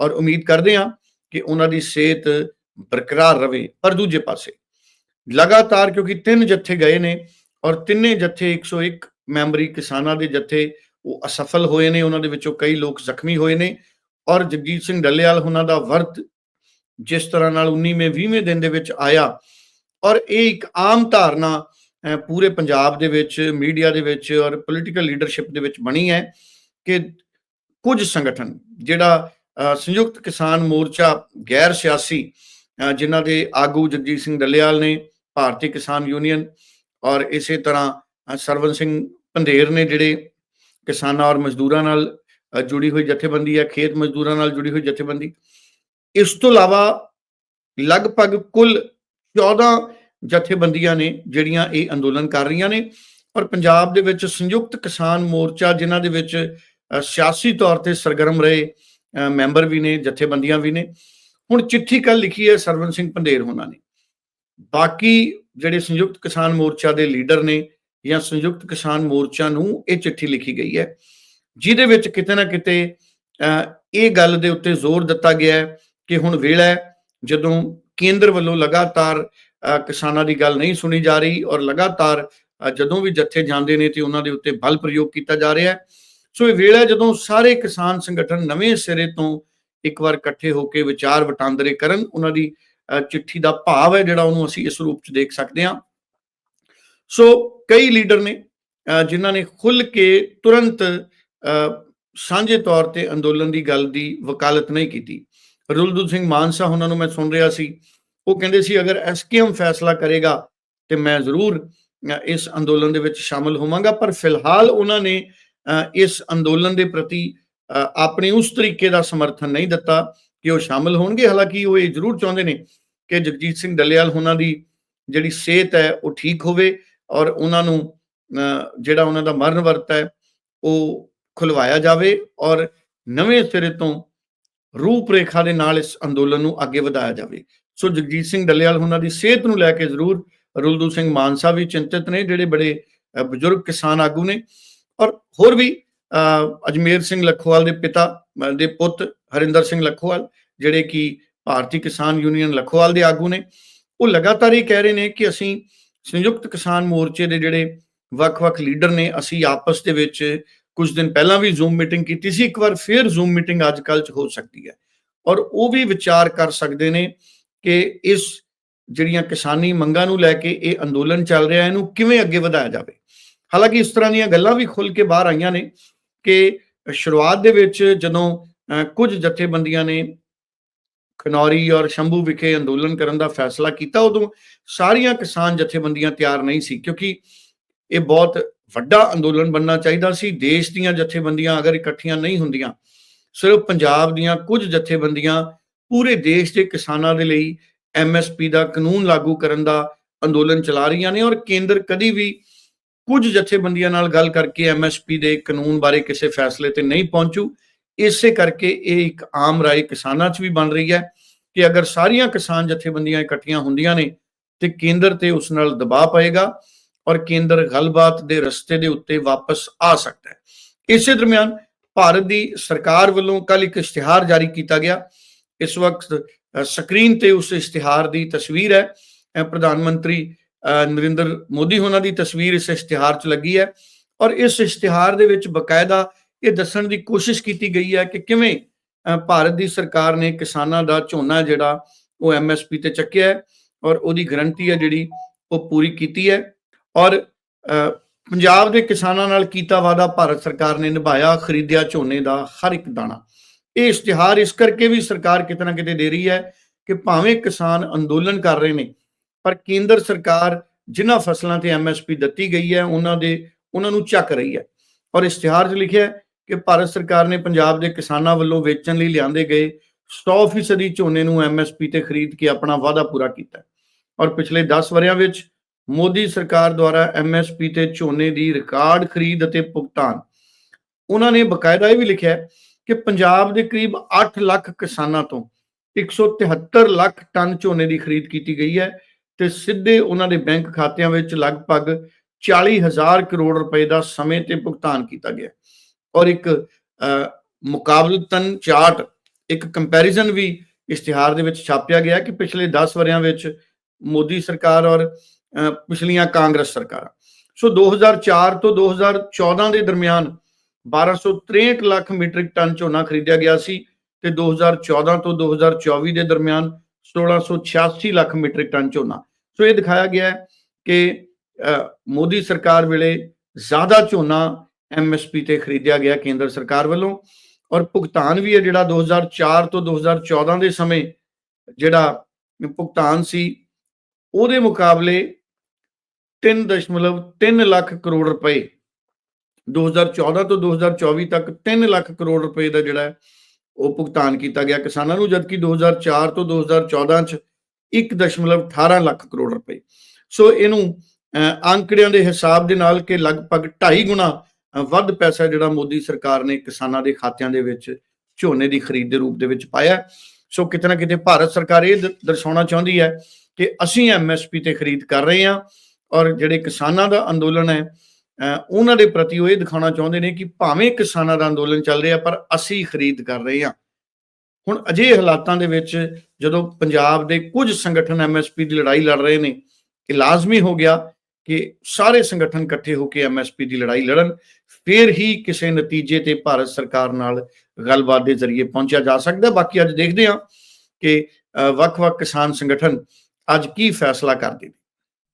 ਔਰ ਉਮੀਦ ਕਰਦੇ ਹਾਂ ਕਿ ਉਹਨਾਂ ਦੀ ਸਿਹਤ ਬਰਕਰਾਰ ਰਵੇ ਪਰ ਦੂਜੇ ਪਾਸੇ ਲਗਾਤਾਰ ਕਿਉਂਕਿ ਤਿੰਨ ਜੱਥੇ ਗਏ ਨੇ ਔਰ ਤਿੰਨੇ ਜੱਥੇ 101 ਮੈਂਬਰੀ ਕਿਸਾਨਾਂ ਦੇ ਜੱਥੇ ਉਹ ਅਸਫਲ ਹੋਏ ਨੇ, ਉਹਨਾਂ ਦੇ ਵਿੱਚੋਂ ਕਈ ਲੋਕ ਜ਼ਖਮੀ ਹੋਏ ਨੇ ਔਰ ਜਗਜੀਤ ਸਿੰਘ ਡੱਲੇਵਾਲ ਉਹਨਾਂ ਦਾ ਵਰਤ ਜਿਸ ਤਰ੍ਹਾਂ ਨਾਲ 19ਵੇਂ 20ਵੇਂ ਦਿਨ ਦੇ ਵਿੱਚ ਆਇਆ ਔਰ ਇਹ ਇੱਕ ਆਮ ਧਾਰਨਾ ਪੂਰੇ ਪੰਜਾਬ ਦੇ ਵਿੱਚ ਮੀਡੀਆ ਦੇ ਵਿੱਚ ਔਰ ਪੋਲੀਟੀਕਲ ਲੀਡਰਸ਼ਿਪ ਦੇ ਵਿੱਚ ਬਣੀ ਹੈ ਕਿ ਕੁਝ ਸੰਗਠਨ ਜਿਹੜਾ ਸੰਯੁਕਤ ਕਿਸਾਨ ਮੋਰਚਾ ਗੈਰ ਸਿਆਸੀ ਜਿਨ੍ਹਾਂ ਦੇ ਆਗੂ ਜਗਜੀਤ ਸਿੰਘ ਡੱਲੇਵਾਲ ਨੇ ਭਾਰਤੀ ਕਿਸਾਨ ਯੂਨੀਅਨ ਔਰ ਇਸੇ ਤਰ੍ਹਾਂ ਅਹ, ਸਰਵਨ ਸਿੰਘ ਪੰਧੇਰ ਨੇ ਜਿਹੜੇ ਕਿਸਾਨਾਂ ਔਰ ਮਜ਼ਦੂਰਾਂ ਨਾਲ ਜੁੜੀ ਹੋਈ ਜਥੇਬੰਦੀ ਹੈ ਖੇਤ ਮਜ਼ਦੂਰਾਂ ਨਾਲ ਜੁੜੀ ਹੋਈ ਜਥੇਬੰਦੀ। ਇਸ ਤੋਂ ਇਲਾਵਾ ਲਗਭਗ ਕੁੱਲ 14 ਜਥੇਬੰਦੀਆਂ ਨੇ ਜਿਹੜੀਆਂ ਇਹ ਅੰਦੋਲਨ ਕਰ ਰਹੀਆਂ ਨੇ। ਔਰ ਪੰਜਾਬ ਦੇ ਵਿੱਚ ਸੰਯੁਕਤ ਕਿਸਾਨ ਮੋਰਚਾ ਜਿਨ੍ਹਾਂ ਦੇ ਵਿੱਚ ਸਿਆਸੀ ਤੌਰ ਤੇ ਸਰਗਰਮ ਰਹੇ ਮੈਂਬਰ ਵੀ ਨੇ ਜਥੇਬੰਦੀਆਂ ਵੀ ਨੇ। ਹੁਣ ਚਿੱਠੀ ਕੱਲ ਲਿਖੀ ਹੈ ਸਰਵਨ ਸਿੰਘ ਪੰਧੇਰ ਹੋਣਾ ਨੇ। ਬਾਕੀ ਜਿਹੜੇ ਸੰਯੁਕਤ ਕਿਸਾਨ ਮੋਰਚਾ ਦੇ ਲੀਡਰ ਨੇ ਜਾਂ ਸੰਯੁਕਤ ਕਿਸਾਨ ਮੋਰਚਾ ਨੂੰ ਇਹ ਚਿੱਠੀ ਲਿਖੀ ਗਈ ਹੈ। ਜਿਹਦੇ ਵਿੱਚ ਕਿਤੇ ਨਾ ਕਿਤੇ ਅ, ਇਹ ਗੱਲ ਦੇ ਉੱਤੇ ਜ਼ੋਰ ਦਿੱਤਾ ਗਿਆ ਹੈ ਕਿ ਹੁਣ ਵੇਲਾ ਹੈ ਜਦੋਂ ਕੇਂਦਰ ਵੱਲੋਂ ਲਗਾਤਾਰ ਕਿਸਾਨਾਂ ਦੀ ਗੱਲ ਨਹੀਂ ਸੁਣੀ ਜਾ ਰਹੀ ਔਰ ਲਗਾਤਾਰ ਜਦੋਂ ਵੀ ਜੱਥੇ ਜਾਂਦੇ ਨੇ ਤੇ ਉਹਨਾਂ ਦੇ ਉੱਤੇ ਬਲ ਪ੍ਰਯੋਗ ਕੀਤਾ ਜਾ ਰਿਹਾ ਹੈ। ਸੋ ਇਹ ਵੇਲਾ ਜਦੋਂ ਸਾਰੇ ਕਿਸਾਨ ਸੰਗਠਨ ਨਵੇਂ ਸਿਰੇ ਤੋਂ ਇੱਕ ਵਾਰ ਇਕੱਠੇ ਹੋ ਕੇ ਵਿਚਾਰ ਵਟਾਂਦਰੇ ਕਰਨ ਉਹਨਾਂ ਦੀ ਅ, ਚਿੱਠੀ ਦਾ ਭਾਵ ਹੈ ਜਿਹੜਾ ਉਹਨੂੰ ਅਸੀਂ ਇਸ ਰੂਪ ਚ ਦੇਖ ਸਕਦੇ ਹਾਂ। ਸੋ ਕਈ ਲੀਡਰ ਨੇ ਅ, ਜਿਨ੍ਹਾਂ ਨੇ ਖੁੱਲ ਕੇ ਤੁਰੰਤ ਅ, ਸਾਂਝੇ ਤੌਰ ਤੇ ਅੰਦੋਲਨ ਦੀ ਗੱਲ ਦੀ ਵਕਾਲਤ ਨਹੀਂ ਕੀਤੀ। ਰੁਲਦੂ ਸਿੰਘ ਮਾਨਸਾ ਉਹਨਾਂ ਨੂੰ ਮੈਂ ਸੁਣ ਰਿਹਾ ਸੀ ਉਹ ਕਹਿੰਦੇ ਸੀ ਅਗਰ ਐਸਕੇਐਮ ਫੈਸਲਾ ਕਰੇਗਾ ਤੇ ਮੈਂ ਜ਼ਰੂਰ ਇਸ ਅੰਦੋਲਨ ਦੇ ਵਿੱਚ ਸ਼ਾਮਲ ਹੋਵਾਂਗਾ। ਪਰ ਫਿਲਹਾਲ ਉਹਨਾਂ ਨੇ ਅ, ਇਸ ਅੰਦੋਲਨ ਦੇ ਪ੍ਰਤੀ ਆਪਣੇ ਉਸ ਤਰੀਕੇ ਦਾ ਸਮਰਥਨ ਨਹੀਂ ਦਿੱਤਾ ਕਿ ਉਹ ਸ਼ਾਮਲ ਹੋਣਗੇ। ਹਾਲਾਂਕਿ ਉਹ ਇਹ ਜ਼ਰੂਰ ਚਾਹੁੰਦੇ ਨੇ ਕਿ ਜਗਜੀਤ ਸਿੰਘ ਡੱਲੇਵਾਲ ਉਹਨਾਂ ਦੀ ਜਿਹੜੀ ਸਿਹਤ ਹੈ ਉਹ ਠੀਕ ਹੋਵੇ ਔਰ ਉਹਨਾਂ ਨੂੰ ਅ, ਜਿਹੜਾ ਉਹਨਾਂ ਦਾ ਮਰਨ ਵਰਤ ਹੈ ਉਹ ਖੁਲਵਾਇਆ ਜਾਵੇ ਔਰ ਨਵੇਂ ਸਿਰੇ ਤੋਂ ਰੂਪਰੇਖਾ ਦੇ ਨਾਲ ਇਸ ਅੰਦੋਲਨ ਨੂੰ ਅੱਗੇ ਵਧਾਇਆ ਜਾਵੇ। ਸੋ ਜਗਜੀਤ ਸਿੰਘ ਡੱਲੇਵਾਲ ਉਹਨਾਂ ਦੀ ਸਿਹਤ ਨੂੰ ਲੈ ਕੇ ਜ਼ਰੂਰ ਰੁਲਦੂ ਸਿੰਘ ਮਾਨਸਾ ਵੀ ਚਿੰਤਿਤ ਨੇ ਜਿਹੜੇ ਬੜੇ ਬਜ਼ੁਰਗ ਕਿਸਾਨ ਆਗੂ ਨੇ। ਔਰ ਹੋਰ ਵੀ ਅ, ਅਜਮੇਰ ਸਿੰਘ ਲਖੋਵਾਲ ਦੇ ਪਿਤਾ ਦੇ ਪੁੱਤ ਹਰਿੰਦਰ ਸਿੰਘ ਲਖੋਵਾਲ ਜਿਹੜੇ ਕਿ ਭਾਰਤੀ ਕਿਸਾਨ ਯੂਨੀਅਨ ਲਖੋਵਾਲ ਦੇ ਆਗੂ ਨੇ ਉਹ ਲਗਾਤਾਰ ਇਹ ਕਹਿ ਰਹੇ ਨੇ ਕਿ ਅਸੀਂ ਸੰਯੁਕਤ ਕਿਸਾਨ ਮੋਰਚੇ ਦੇ ਜਿਹੜੇ ਵੱਖ-ਵੱਖ ਲੀਡਰ ਨੇ ਅਸੀਂ ਆਪਸ ਦੇ ਵਿੱਚ ਕੁਝ ਦਿਨ ਪਹਿਲਾਂ ਵੀ ਜ਼ੂਮ ਮੀਟਿੰਗ ਕੀਤੀ ਸੀ ਇੱਕ ਵਾਰ ਫੇਰ ਜ਼ੂਮ ਮੀਟਿੰਗ ਅੱਜ ਕੱਲ੍ਹ ਚ ਹੋ ਸਕਦੀ ਹੈ। ਔਰ ਉਹ ਵੀ ਵਿਚਾਰ ਕਰ ਸਕਦੇ ਨੇ ਕਿ ਇਸ ਜਿਹੜੀਆਂ ਕਿਸਾਨੀ ਮੰਗਾਂ ਨੂੰ ਲੈ ਕੇ ਇਹ ਅੰਦੋਲਨ ਚੱਲ ਰਿਹਾ ਇਹਨੂੰ ਕਿਵੇਂ ਅੱਗੇ ਵਧਾਇਆ ਜਾਵੇ? ਹਾਲਾਂਕਿ ਇਸ ਤਰ੍ਹਾਂ ਦੀਆਂ ਗੱਲਾਂ ਵੀ ਖੁੱਲ ਕੇ ਬਾਹਰ ਆਈਆਂ ਨੇ ਕਿ ਸ਼ੁਰੂਆਤ ਦੇ ਵਿੱਚ ਜਦੋਂ ਅ, ਕੁਝ ਜਥੇਬੰਦੀਆਂ ਨੇ ਖਨੌਰੀ ਔਰ ਸ਼ੰਭੂ ਵਿਖੇ ਅੰਦੋਲਨ ਕਰਨ ਦਾ ਫੈਸਲਾ ਕੀਤਾ ਉਦੋਂ ਸਾਰੀਆਂ ਕਿਸਾਨ ਜਥੇਬੰਦੀਆਂ ਤਿਆਰ ਨਹੀਂ ਸੀ ਕਿਉਂਕਿ ਇਹ ਬਹੁਤ ਵੱਡਾ ਅੰਦੋਲਨ ਬਣਨਾ ਚਾਹੀਦਾ ਸੀ। ਦੇਸ਼ ਦੀਆਂ ਜਥੇਬੰਦੀਆਂ ਅਗਰ ਇਕੱਠੀਆਂ ਨਹੀਂ ਹੁੰਦੀਆਂ ਸਿਰਫ ਪੰਜਾਬ ਦੀਆਂ ਕੁਝ ਜਥੇਬੰਦੀਆਂ ਪੂਰੇ ਦੇਸ਼ ਦੇ ਕਿਸਾਨਾਂ ਦੇ ਲਈ ਐਮਐਸਪੀ ਦਾ ਕਾਨੂੰਨ ਲਾਗੂ ਕਰਨ ਦਾ ਅੰਦੋਲਨ ਚਲਾ ਰਹੀਆਂ ਨੇ ਔਰ ਕੇਂਦਰ ਕਦੀ ਵੀ ਕੁਝ ਜਥੇਬੰਦੀਆਂ ਨਾਲ ਗੱਲ ਕਰਕੇ ਐਮਐਸਪੀ ਦੇ ਕਾਨੂੰਨ ਬਾਰੇ ਕਿਸੇ ਫੈਸਲੇ ਤੇ ਨਹੀਂ ਪਹੁੰਚੂ। ਇਸੇ ਕਰਕੇ ਇਹ ਇੱਕ ਆਮ ਰਾਏ ਕਿਸਾਨਾਂ 'ਚ ਵੀ ਬਣ ਰਹੀ ਹੈ ਕਿ ਅਗਰ ਸਾਰੀਆਂ ਕਿਸਾਨ ਜਥੇਬੰਦੀਆਂ ਇਕੱਠੀਆਂ ਹੁੰਦੀਆਂ ਨੇ ਤੇ ਕੇਂਦਰ ਤੇ ਉਸ ਨਾਲ ਦਬਾਅ ਪਏਗਾ ਔਰ ਕੇਂਦਰ ਗੱਲਬਾਤ ਦੇ ਰਸਤੇ ਦੇ ਉੱਤੇ ਵਾਪਸ ਆ ਸਕਦਾ ਹੈ। ਇਸੇ ਦਰਮਿਆਨ ਭਾਰਤ ਦੀ ਸਰਕਾਰ ਵੱਲੋਂ ਕੱਲ ਇੱਕ ਇਸ਼ਤਿਹਾਰ ਜਾਰੀ ਕੀਤਾ ਗਿਆ ਇਸ ਵਕਤ ਸਕਰੀਨ ਤੇ ਉਸ ਇਸ਼ਤਿਹਾਰ ਦੀ ਤਸਵੀਰ ਹੈ। ਪ੍ਰਧਾਨ ਮੰਤਰੀ ਨਰਿੰਦਰ ਮੋਦੀ ਉਹਨਾਂ ਦੀ ਤਸਵੀਰ ਇਸ ਇਸ਼ਤਿਹਾਰ 'ਚ ਲੱਗੀ ਹੈ ਔਰ ਇਸ ਇਸ਼ਤਿਹਾਰ ਦੇ ਵਿੱਚ ਬਕਾਇਦਾ ਇਹ ਦੱਸਣ ਦੀ ਕੋਸ਼ਿਸ਼ ਕੀਤੀ ਗਈ ਹੈ ਕਿ ਕਿਵੇਂ ਭਾਰਤ ਦੀ ਸਰਕਾਰ ਨੇ ਕਿਸਾਨਾਂ ਦਾ ਝੋਨਾ ਜਿਹੜਾ ਉਹ ਐਮਐਸਪੀ ਤੇ ਚੱਕਿਆ ਹੈ ਔਰ ਉਹਦੀ ਗਰੰਟੀ ਹੈ ਜਿਹੜੀ ਉਹ ਪੂਰੀ ਕੀਤੀ ਹੈ ਔਰ ਪੰਜਾਬ ਦੇ ਕਿਸਾਨਾਂ ਨਾਲ ਕੀਤਾ ਵਾਅਦਾ ਭਾਰਤ ਸਰਕਾਰ ਨੇ ਨਿਭਾਇਆ ਖਰੀਦਿਆ ਝੋਨੇ ਦਾ ਹਰ ਇੱਕ ਦਾਣਾ। ਇਹ ਇਸ਼ਤਿਹਾਰ ਇਸ ਕਰਕੇ ਵੀ ਸਰਕਾਰ ਕਿਤੇ ਨਾ ਕਿਤੇ ਦੇ ਰਹੀ ਹੈ ਕਿ ਭਾਵੇਂ ਕਿਸਾਨ ਅੰਦੋਲਨ ਕਰ ਰਹੇ ਨੇ, ਪਰ ਕੇਂਦਰ ਸਰਕਾਰ ਜਿਨ੍ਹਾਂ ਫਸਲਾਂ ਤੇ ਐਮਐਸਪੀ ਦਿੱਤੀ ਗਈ ਹੈ, ਉਹਨਾਂ ਦੇ, ਉਹਨਾਂ ਨੂੰ ਚੱਕ ਰਹੀ ਹੈ। ਔਰ ਇਸ਼ਤਿਹਾਰ 'ਚ ਲਿਖਿਆ ਕਿ ਭਾਰਤ ਸਰਕਾਰ ਨੇ ਪੰਜਾਬ ਦੇ ਕਿਸਾਨਾਂ ਵੱਲੋਂ ਵੇਚਣ ਲਈ ਲਿਆਂਦੇ ਗਏ 100% ਝੋਨੇ ਨੂੰ ਐਮਐਸਪੀ ਤੇ ਖਰੀਦ ਕੇ ਆਪਣਾ ਵਾਅਦਾ ਪੂਰਾ ਕੀਤਾ। ਔਰ ਪਿਛਲੇ 10 ਵਰਿਆਂ ਵਿੱਚ ਮੋਦੀ ਸਰਕਾਰ ਦੁਆਰਾ ਐਮਐਸਪੀ ਤੇ ਝੋਨੇ ਦੀ ਰਿਕਾਰਡ ਖਰੀਦ ਅਤੇ ਭੁਗਤਾਨ, ਉਹਨਾਂ ਨੇ ਬਕਾਇਦਾ ਇਹ ਵੀ ਲਿਖਿਆ ਕਿ ਪੰਜਾਬ ਦੇ ਕਰੀਬ 8 ਲੱਖ ਕਿਸਾਨਾਂ ਤੋਂ 173 ਲੱਖ ਟਨ ਝੋਨੇ ਦੀ ਖਰੀਦ ਕੀਤੀ ਗਈ ਹੈ ਤੇ ਸਿੱਧੇ ਉਹਨਾਂ ਦੇ ਬੈਂਕ ਖਾਤਿਆਂ ਵਿੱਚ ਲਗਭਗ 40000 ਕਰੋੜ ਰੁਪਏ ਦਾ ਸਮੇਂ ਤੇ ਭੁਗਤਾਨ ਕੀਤਾ ਗਿਆ ਔਰ ਇੱਕ ਅ, ਮੁਕਾਬਲਤਨ ਚਾਰਟ ਇੱਕ ਕੰਪੈਰੀਜ਼ਨ ਵੀ ਇਸ਼ਤਿਹਾਰ ਦੇ ਵਿੱਚ ਛਾਪਿਆ ਗਿਆ ਕਿ ਪਿਛਲੇ 10 ਵਰਿਆਂ ਵਿੱਚ ਮੋਦੀ ਸਰਕਾਰ ਔਰ ਅ, ਪਿਛਲੀਆਂ ਕਾਂਗਰਸ ਸਰਕਾਰਾਂ। ਸੋ 2004 ਤੋਂ 2014 ਦੇ ਦਰਮਿਆਨ 1263 ਲੱਖ ਮੀਟ੍ਰਿਕ ਟਨ ਝੋਨਾ ਖਰੀਦਿਆ ਗਿਆ ਸੀ ਤੇ 2014 ਤੋਂ 2024 ਦੇ ਦਰਮਿਆਨ 1686 ਲੱਖ ਮੀਟ੍ਰਿਕ ਟਨ ਝੋਨਾ। ਸੋ ਇਹ ਦਿਖਾਇਆ ਗਿਆ ਹੈ ਕਿ ਮੋਦੀ ਸਰਕਾਰ ਵੇਲੇ ਜ਼ਿਆਦਾ ਝੋਨਾ ਐਮਐਸਪੀ ਤੇ ਖਰੀਦਿਆ ਗਿਆ ਕੇਂਦਰ ਸਰਕਾਰ ਵੱਲੋਂ ਔਰ ਭੁਗਤਾਨ ਵੀ ਹੈ ਜਿਹੜਾ 2004 ਤੋਂ 2014 ਦੇ ਸਮੇਂ ਜਿਹੜਾ ਭੁਗਤਾਨ ਸੀ, ਉਹਦੇ ਮੁਕਾਬਲੇ 3.3 ਲੱਖ ਕਰੋੜ ਰੁਪਏ 2014 ਤੋਂ 2024 ਤੱਕ 3 ਲੱਖ ਕਰੋੜ ਰੁਪਏ ਦਾ ਜਿਹੜਾ ਉਹ ਭੁਗਤਾਨ ਕੀਤਾ ਗਿਆ ਕਿਸਾਨਾਂ ਨੂੰ ਜਦਕਿ 2004 ਤੋਂ 2014 ਚ 1.18 ਲੱਖ ਕਰੋੜ ਰੁਪਏ। ਸੋ ਇਹਨੂੰ ਅਹ, ਅੰਕੜਿਆਂ ਦੇ ਹਿਸਾਬ ਦੇ ਨਾਲ ਕਿ ਲਗਭਗ 2.5 ਗੁਣਾ ਵੱਧ ਪੈਸਾ ਜਿਹੜਾ ਮੋਦੀ ਸਰਕਾਰ ਨੇ ਕਿਸਾਨਾਂ ਦੇ ਖਾਤਿਆਂ ਦੇ ਵਿੱਚ ਝੋਨੇ ਦੀ ਖਰੀਦ ਦੇ ਰੂਪ ਦੇ ਵਿੱਚ ਪਾਇਆ। ਸੋ ਕਿਤੇ ਨਾ ਕਿਤੇ ਭਾਰਤ ਸਰਕਾਰ ਇਹ ਦਰਸਾਉਣਾ ਚਾਹੁੰਦੀ ਹੈ ਕਿ ਅਸੀਂ ਐਮਐਸਪੀ ਤੇ ਖਰੀਦ ਕਰ ਰਹੇ ਹਾਂ ਔਰ ਜਿਹੜੇ ਕਿਸਾਨਾਂ ਦਾ ਅੰਦੋਲਨ ਹੈ ਉਹਨਾਂ ਦੇ ਪ੍ਰਤੀ ਉਹ ਇਹ ਦਿਖਾਉਣਾ ਚਾਹੁੰਦੇ ਨੇ ਕਿ ਭਾਵੇਂ ਕਿਸਾਨਾਂ ਦਾ ਅੰਦੋਲਨ ਚੱਲ ਰਿਹਾ, ਪਰ ਅਸੀਂ ਖਰੀਦ ਕਰ ਰਹੇ ਹਾਂ। ਹੁਣ ਅਜੇ ਹਾਲਾਤਾਂ ਦੇ ਵਿੱਚ ਜਦੋਂ ਪੰਜਾਬ ਦੇ ਕੁਝ ਸੰਗਠਨ ਐਮਐਸਪੀ ਦੀ ਲੜਾਈ ਲੜ ਰਹੇ ਨੇ, ਇਹ ਲਾਜ਼ਮੀ ਹੋ ਗਿਆ ਕਿ ਸਾਰੇ ਸੰਗਠਨ ਇਕੱਠੇ ਹੋ ਕੇ ਐਮਐਸਪੀ ਦੀ ਲੜਾਈ ਲੜਨ, ਫਿਰ ਹੀ ਕਿਸੇ ਨਤੀਜੇ ਤੇ ਭਾਰਤ ਸਰਕਾਰ ਨਾਲ ਗੱਲਬਾਤ ਦੇ ਜ਼ਰੀਏ ਪਹੁੰਚਿਆ ਜਾ ਸਕਦਾ। ਬਾਕੀ ਅੱਜ ਦੇਖਦੇ ਹਾਂ ਕਿ ਵੱਖ-ਵੱਖ ਕਿਸਾਨ ਸੰਗਠਨ ਅੱਜ ਕੀ ਫੈਸਲਾ ਕਰਦੇ ਨੇ।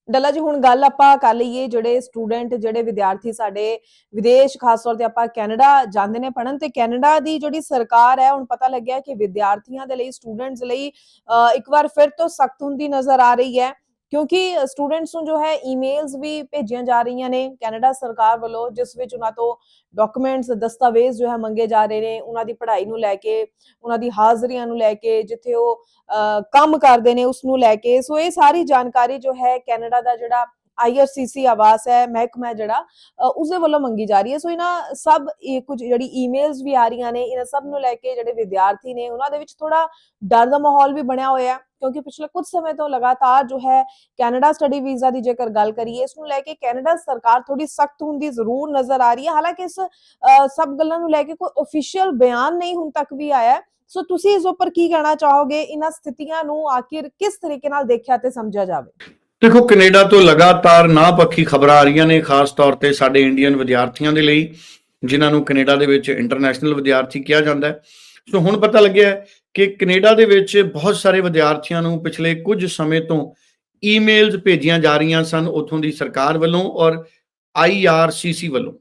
ਡੱਲਾ ਜੀ ਹੁਣ ਗੱਲ ਆਪਾਂ ਕਰ ਲਈਏ ਜਿਹੜੇ ਸਟੂਡੈਂਟ ਜਿਹੜੇ ਵਿਦਿਆਰਥੀ ਸਾਡੇ ਵਿਦੇਸ਼ ਖਾਸ ਤੌਰ ਤੇ ਆਪਾਂ ਕੈਨੇਡਾ ਜਾਂਦੇ ਨੇ ਪੜਨ ਤੇ ਕੈਨੇਡਾ ਦੀ ਜਿਹੜੀ ਸਰਕਾਰ ਹੈ ਹੁਣ ਪਤਾ ਲੱਗਿਆ ਕਿ ਵਿਦਿਆਰਥੀਆਂ ਦੇ ਲਈ ਸਟੂਡੈਂਟਸ ਲਈ ਅ, ਇੱਕ ਵਾਰ ਫਿਰ ਤੋਂ ਸਖਤ ਹੁੰਦੀ ਨਜ਼ਰ ਆ ਰਹੀ ਹੈ। ਕਿਉਂਕਿ ਸਟੂਡੈਂਟਸ ਨੂੰ ਜੋ ਹੈ ਈਮੇਲਸ ਵੀ ਭੇਜੀਆਂ ਜਾ ਰਹੀਆਂ ਨੇ ਕੈਨੇਡਾ ਸਰਕਾਰ ਵੱਲੋਂ, ਜਿਸ ਵਿੱਚ ਉਹਨਾਂ ਤੋਂ ਡਾਕੂਮੈਂਟਸ ਦਸਤਾਵੇਜ਼ ਜੋ ਹੈ ਮੰਗੇ ਜਾ ਰਹੇ ਨੇ, ਉਹਨਾਂ ਦੀ ਪੜ੍ਹਾਈ ਨੂੰ ਲੈ ਕੇ, ਉਹਨਾਂ ਦੀ ਹਾਜ਼ਰੀਆਂ ਨੂੰ ਲੈ ਕੇ, ਜਿੱਥੇ ਉਹ ਕੰਮ ਕਰਦੇ ਨੇ ਉਸ ਨੂੰ ਲੈ ਕੇ। ਸੋ ਇਹ ਸਾਰੀ ਜਾਣਕਾਰੀ ਜੋ ਹੈ ਕੈਨੇਡਾ ਦਾ ਜਿਹੜਾ ਆਈਆਰਸੀਸੀ ਆਵਾਸ ਹੈ ਮਹਿਕਮਾ ਜਿਹੜਾ ਅ, ਉਸਦੇ ਵੱਲੋਂ ਮੰਗੀ ਜਾ ਰਹੀ ਹੈ। ਸੋ ਇਹਨਾਂ ਸਭ ਇਹ ਕੁਝ ਜਿਹੜੀ ਈਮੇਲਸ ਵੀ ਆ ਰਹੀਆਂ ਨੇ ਇਹਨਾਂ ਸਭ ਨੂੰ ਲੈ ਕੇ ਜਿਹੜੇ ਵਿਦਿਆਰਥੀ ਨੇ ਉਹਨਾਂ ਦੇ ਵਿੱਚ ਥੋੜਾ ਡਰ ਦਾ ਮਾਹੌਲ ਵੀ ਬਣਿਆ ਹੋਇਆ ਹੈ ਕਿਉਂਕਿ ਪਿਛਲੇ ਕੁਝ ਸਮੇਂ ਤੋਂ ਲਗਾਤਾਰ ਜੋ ਹੈ ਕੈਨੇਡਾ ਸਟੱਡੀ ਵੀਜ਼ਾ ਦੀ ਜੇਕਰ ਗੱਲ ਕਰੀਏ ਇਸ ਨੂੰ ਲੈ ਕੇ ਕੈਨੇਡਾ ਸਰਕਾਰ ਥੋੜੀ ਸਖਤ ਹੁੰਦੀ ਜ਼ਰੂਰ ਨਜ਼ਰ ਆ ਰਹੀ ਹੈ। ਹਾਲਾਂਕਿ ਇਸ ਸਭ ਗੱਲਾਂ ਨੂੰ ਲੈ ਕੇ ਕੋਈ ਅਫੀਸ਼ੀਅਲ ਬਿਆਨ ਨਹੀਂ ਹੁਣ ਤੱਕ ਵੀ ਆਇਆ ਸੋ ਤੁਸੀਂ ਇਸ ਉੱਪਰ ਕੀ ਕਹਿਣਾ ਚਾਹੋਗੇ? ਇਹਨਾਂ ਸਥਿਤੀਆਂ ਨੂੰ ਆਖਿਰ ਕਿਸ ਤਰੀਕੇ ਨਾਲ ਦੇਖਿਆ ਤੇ ਸਮਝਿਆ ਜਾਵੇ? ਦੇਖੋ, ਕੈਨੇਡਾ ਤੋਂ ਲਗਾਤਾਰ ਨਾ ਪੱਖੀ ਖਬਰਾਂ ਆ ਰਹੀਆਂ ਨੇ, ਖਾਸ ਤੌਰ ਤੇ ਸਾਡੇ ਇੰਡੀਅਨ ਵਿਦਿਆਰਥੀਆਂ ਦੇ ਲਈ, ਜਿਨ੍ਹਾਂ ਨੂੰ ਕੈਨੇਡਾ ਦੇ ਵਿੱਚ ਇੰਟਰਨੈਸ਼ਨਲ ਵਿਦਿਆਰਥੀ ਕਿਹਾ ਜਾਂਦਾ ਹੈ। ਸੋ ਹੁਣ ਪਤਾ ਲੱਗਿਆ ਕਿ ਕੈਨੇਡਾ ਦੇ ਵਿੱਚ ਬਹੁਤ ਸਾਰੇ ਵਿਦਿਆਰਥੀਆਂ ਨੂੰ ਪਿਛਲੇ ਕੁਝ ਸਮੇਂ ਤੋਂ ਈਮੇਲਸ ਭੇਜੀਆਂ ਜਾ ਰਹੀਆਂ ਸਨ ਉੱਥੋਂ ਦੀ ਸਰਕਾਰ ਵੱਲੋਂ ਔਰ ਆਈਆਰਸੀਸੀ ਵੱਲੋਂ।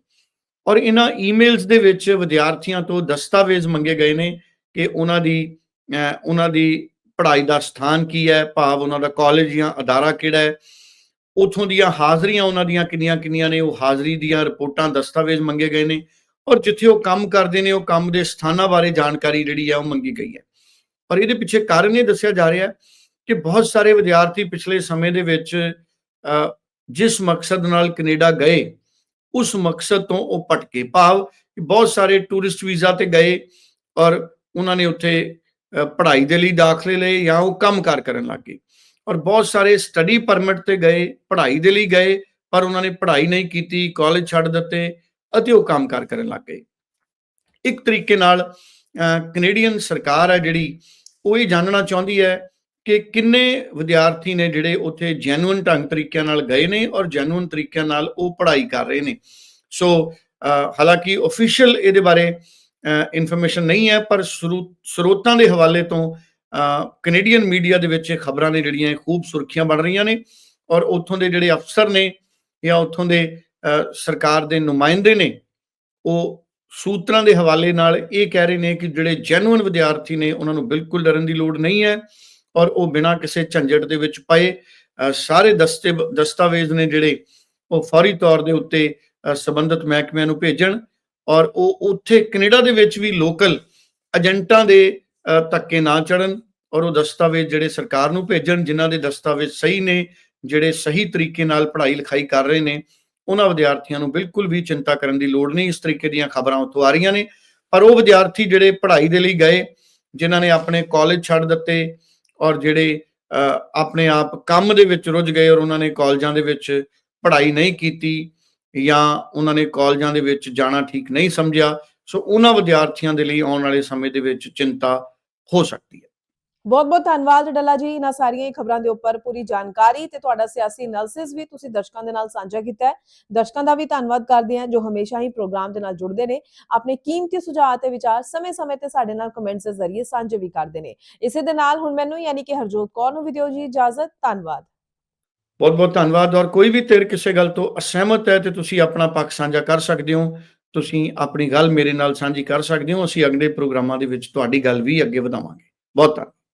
ਔਰ ਇਹਨਾਂ ਈਮੇਲਸ ਦੇ ਵਿੱਚ ਵਿਦਿਆਰਥੀਆਂ ਤੋਂ ਦਸਤਾਵੇਜ਼ ਮੰਗੇ ਗਏ ਨੇ ਕਿ ਉਹਨਾਂ ਦੀ ਉਹਨਾਂ ਦੀ ਪੜ੍ਹਾਈ ਦਾ ਸਥਾਨ ਕੀ ਹੈ? ਭਾਵ ਉਹਨਾਂ ਦਾ ਕਾਲਜ ਜਾਂ ਅਦਾਰਾ ਕਿਹੜਾ ਹੈ? ਉਥੋਂ ਦੀਆਂ ਹਾਜ਼ਰੀਆਂ ਉਹਨਾਂ ਦੀਆਂ ਕਿੰਨੀਆਂ ਕਿੰਨੀਆਂ ਨੇ? ਉਹ ਹਾਜ਼ਰੀ ਦੀਆਂ ਰਿਪੋਰਟਾਂ ਦਸਤਾਵੇਜ਼ ਮੰਗੇ ਗਏ ਨੇ ਔਰ ਜਿੱਥੇ ਉਹ ਕੰਮ ਕਰਦੇ ਨੇ ਉਹ ਕੰਮ ਦੇ ਸਥਾਨਾਂ ਬਾਰੇ ਜਾਣਕਾਰੀ ਜਿਹੜੀ ਹੈ ਉਹ ਮੰਗੀ ਗਈ ਹੈ। ਪਰ ਇਹਦੇ ਪਿੱਛੇ ਕਾਰਨ ਇਹ ਦੱਸਿਆ ਜਾ ਰਿਹਾ ਕਿ ਬਹੁਤ ਸਾਰੇ ਵਿਦਿਆਰਥੀ ਪਿਛਲੇ ਸਮੇਂ ਦੇ ਵਿੱਚ ਅ, ਜਿਸ ਮਕਸਦ ਨਾਲ ਕੈਨੇਡਾ ਗਏ ਉਸ ਮਕਸਦ ਤੋਂ ਉਹ ਭਟਕੇ। ਭਾਵ ਕਿ ਬਹੁਤ ਸਾਰੇ ਟੂਰਿਸਟ ਵੀਜ਼ਾ ਤੇ ਗਏ ਔਰ ਉਹਨਾਂ ਨੇ ਉੱਥੇ ਪੜ੍ਹਾਈ ਦੇ ਲਈ ਦਾਖਲੇ ਲਏ ਜਾਂ ਉਹ ਕੰਮਕਾਰ ਕਰਨ ਲੱਗ ਗਏ। ਔਰ ਬਹੁਤ ਸਾਰੇ ਸਟੱਡੀ ਪਰਮਿਟ ਤੇ ਗਏ ਪੜ੍ਹਾਈ ਦੇ ਲਈ ਗਏ ਪਰ ਉਹਨਾਂ ਨੇ ਪੜ੍ਹਾਈ ਨਹੀਂ ਕੀਤੀ ਕਾਲਜ ਛੱਡ ਦਿੱਤੇ ਅਤੇ ਉਹ ਕੰਮਕਾਰ ਕਰਨ ਲੱਗ ਗਏ। ਇੱਕ ਤਰੀਕੇ ਨਾਲ ਅ, ਕੈਨੇਡੀਅਨ ਸਰਕਾਰ ਹੈ ਜਿਹੜੀ ਉਹ ਇਹ ਜਾਣਨਾ ਚਾਹੁੰਦੀ ਹੈ ਕਿ ਕਿੰਨੇ ਵਿਦਿਆਰਥੀ ਨੇ ਜਿਹੜੇ ਉੱਥੇ ਜੈਨੂਇਨ ਢੰਗ ਤਰੀਕਿਆਂ ਨਾਲ ਗਏ ਨੇ ਔਰ ਜੈਨੂਇਨ ਤਰੀਕਿਆਂ ਨਾਲ ਉਹ ਪੜ੍ਹਾਈ ਕਰ ਰਹੇ ਨੇ। ਸੋ ਹਾਲਾਂਕਿ ਅਫੀਸ਼ੀਅਲ ਇਹਦੇ ਬਾਰੇ ਇਨਫੋਰਮੇਸ਼ਨ ਨਹੀਂ ਹੈ ਪਰ ਸਰੋ- ਸਰੋਤਾਂ ਦੇ ਹਵਾਲੇ ਤੋਂ ਕੈਨੇਡੀਅਨ ਮੀਡੀਆ ਦੇ ਵਿੱਚ ਇਹ ਖਬਰਾਂ ਨੇ ਜਿਹੜੀਆਂ ਖੂਬ ਸੁਰਖੀਆਂ ਬਣ ਰਹੀਆਂ ਨੇ ਔਰ ਉੱਥੋਂ ਦੇ ਜਿਹੜੇ ਅਫਸਰ ਨੇ ਜਾਂ ਉੱਥੋਂ ਦੇ ਸਰਕਾਰ ਦੇ ਨੁਮਾਇੰਦੇ ਨੇ ਉਹ ਸੂਤਰਾਂ ਦੇ ਹਵਾਲੇ ਨਾਲ ਇਹ ਕਹਿ ਰਹੇ ਨੇ ਕਿ ਜਿਹੜੇ ਜੈਨੂਇਨ ਵਿਦਿਆਰਥੀ ਨੇ ਉਹਨਾਂ ਨੂੰ ਬਿਲਕੁਲ ਡਰਨ ਦੀ ਲੋੜ ਨਹੀਂ ਹੈ ਔਰ ਉਹ ਬਿਨਾਂ ਕਿਸੇ ਝੰਜਟ ਦੇ ਵਿੱਚ ਪਏ ਸਾਰੇ ਦਸਤੇ ਦਸਤਾਵੇਜ਼ ਨੇ ਜਿਹੜੇ ਉਹ ਫੌਰੀ ਤੌਰ ਦੇ ਉੱਤੇ ਅ, ਸੰਬੰਧਿਤ ਮਹਿਕਮਿਆਂ ਨੂੰ ਭੇਜਣ ਔਰ ਉਹ ਉੱਥੇ ਕੈਨੇਡਾ ਦੇ ਵਿੱਚ ਵੀ ਲੋਕਲ ਏਜੰਟਾਂ ਦੇ ਧੱਕੇ ਨਾ ਚੜਨ ਔਰ ਉਹ ਦਸਤਾਵੇਜ਼ ਜਿਹੜੇ ਸਰਕਾਰ ਨੂੰ ਭੇਜਣ, ਜਿਨ੍ਹਾਂ ਦੇ ਦਸਤਾਵੇਜ਼ ਸਹੀ ਨੇ, ਜਿਹੜੇ ਸਹੀ ਤਰੀਕੇ ਨਾਲ ਪੜ੍ਹਾਈ ਲਿਖਾਈ ਕਰ ਰਹੇ ਨੇ, ਉਹਨਾਂ ਵਿਦਿਆਰਥੀਆਂ ਨੂੰ ਬਿਲਕੁਲ ਵੀ ਚਿੰਤਾ ਕਰਨ ਦੀ ਲੋੜ ਨਹੀਂ, ਇਸ ਤਰੀਕੇ ਦੀਆਂ ਖਬਰਾਂ ਉੱਥੋਂ ਆ ਰਹੀਆਂ ਨੇ। ਪਰ ਉਹ ਵਿਦਿਆਰਥੀ ਜਿਹੜੇ ਪੜ੍ਹਾਈ ਦੇ ਲਈ ਗਏ, ਜਿਨ੍ਹਾਂ ਨੇ ਆਪਣੇ ਕਾਲਜ ਛੱਡ ਦਿੱਤੇ ਔਰ ਜਿਹੜੇ ਆਪਣੇ ਆਪ ਕੰਮ ਦੇ ਵਿੱਚ ਰੁੱਝ ਗਏ ਔਰ ਉਹਨਾਂ ਨੇ ਕਾਲਜਾਂ ਦੇ ਵਿੱਚ ਪੜ੍ਹਾਈ ਨਹੀਂ ਕੀਤੀ ਜਾਂ ਉਹਨਾਂ ਨੇ ਕਾਲਜਾਂ ਦੇ ਵਿੱਚ ਜਾਣਾ ਠੀਕ ਨਹੀਂ ਸਮਝਿਆ, ਸੋ ਉਹਨਾਂ ਵਿਦਿਆਰਥੀਆਂ ਦੇ ਲਈ ਆਉਣ ਵਾਲੇ ਸਮੇਂ ਦੇ ਵਿੱਚ ਚਿੰਤਾ ਹੋ ਸਕਦੀ ਹੈ। ਬਹੁਤ ਬਹੁਤ ਧੰਨਵਾਦ ਡੱਲਾ ਜੀ, ਇਹਨਾਂ ਸਾਰੀਆਂ ਖਬਰਾਂ ਦੇ ਉੱਪਰ ਪੂਰੀ ਜਾਣਕਾਰੀ ਤੇ ਤੁਹਾਡਾ ਸਿਆਸੀ ਐਨਾਲਿਸਿਸ ਵੀ ਤੁਸੀਂ ਦਰਸ਼ਕਾਂ ਦੇ ਨਾਲ ਸਾਂਝਾ ਕੀਤਾ ਹੈ। ਦਰਸ਼ਕਾਂ ਦਾ ਵੀ ਧੰਨਵਾਦ ਕਰਦੇ ਹਾਂ ਜੋ ਹਮੇਸ਼ਾ ਹੀ ਪ੍ਰੋਗਰਾਮ ਦੇ ਨਾਲ ਜੁੜਦੇ ਨੇ। ਆਪਣੇ ਕੀਮਤੀ ਸੁਝਾਅ ਤੇ ਵਿਚਾਰ ਸਮੇਂ-ਸਮੇਂ ਤੇ ਸਾਡੇ ਨਾਲ ਕਮੈਂਟਸ ਦੇ ਜ਼ਰੀਏ ਸਾਂਝੇ ਵੀ ਕਰਦੇ ਨੇ। ਇਸੇ ਦੇ ਨਾਲ ਹੁਣ ਮੈਨੂੰ ਯਾਨੀ ਕਿ ਹਰਜੋਤ ਕੌਰ ਨੂੰ ਵੀ ਦਿਓ ਜੀ ਇਜਾਜ਼ਤ, ਧੰਨਵਾਦ। ਬਹੁਤ ਬਹੁਤ ਧੰਨਵਾਦ। ਔਰ ਕੋਈ ਵੀ ਧਿਰ ਕਿਸੇ ਗੱਲ ਤੋਂ ਅਸਹਿਮਤ ਹੈ ਤੇ ਤੁਸੀਂ ਆਪਣਾ ਪੱਖ ਸਾਂਝਾ ਕਰ ਸਕਦੇ ਹੋ। ਤੁਸੀਂ ਆਪਣੀ ਗੱਲ ਮੇਰੇ ਨਾਲ ਸਾਂਝੀ ਕਰ ਸਕਦੇ ਹੋ। ਅਸੀਂ ਅਗਲੇ ਪ੍ਰੋਗਰਾਮਾਂ ਦੇ ਵਿੱਚ ਤੁਹਾਡੀ ਗੱਲ ਵੀ ਅੱਗੇ ਵਧਾਵਾਂਗੇ। ਬਹੁਤ ਧੰਨਵਾਦ।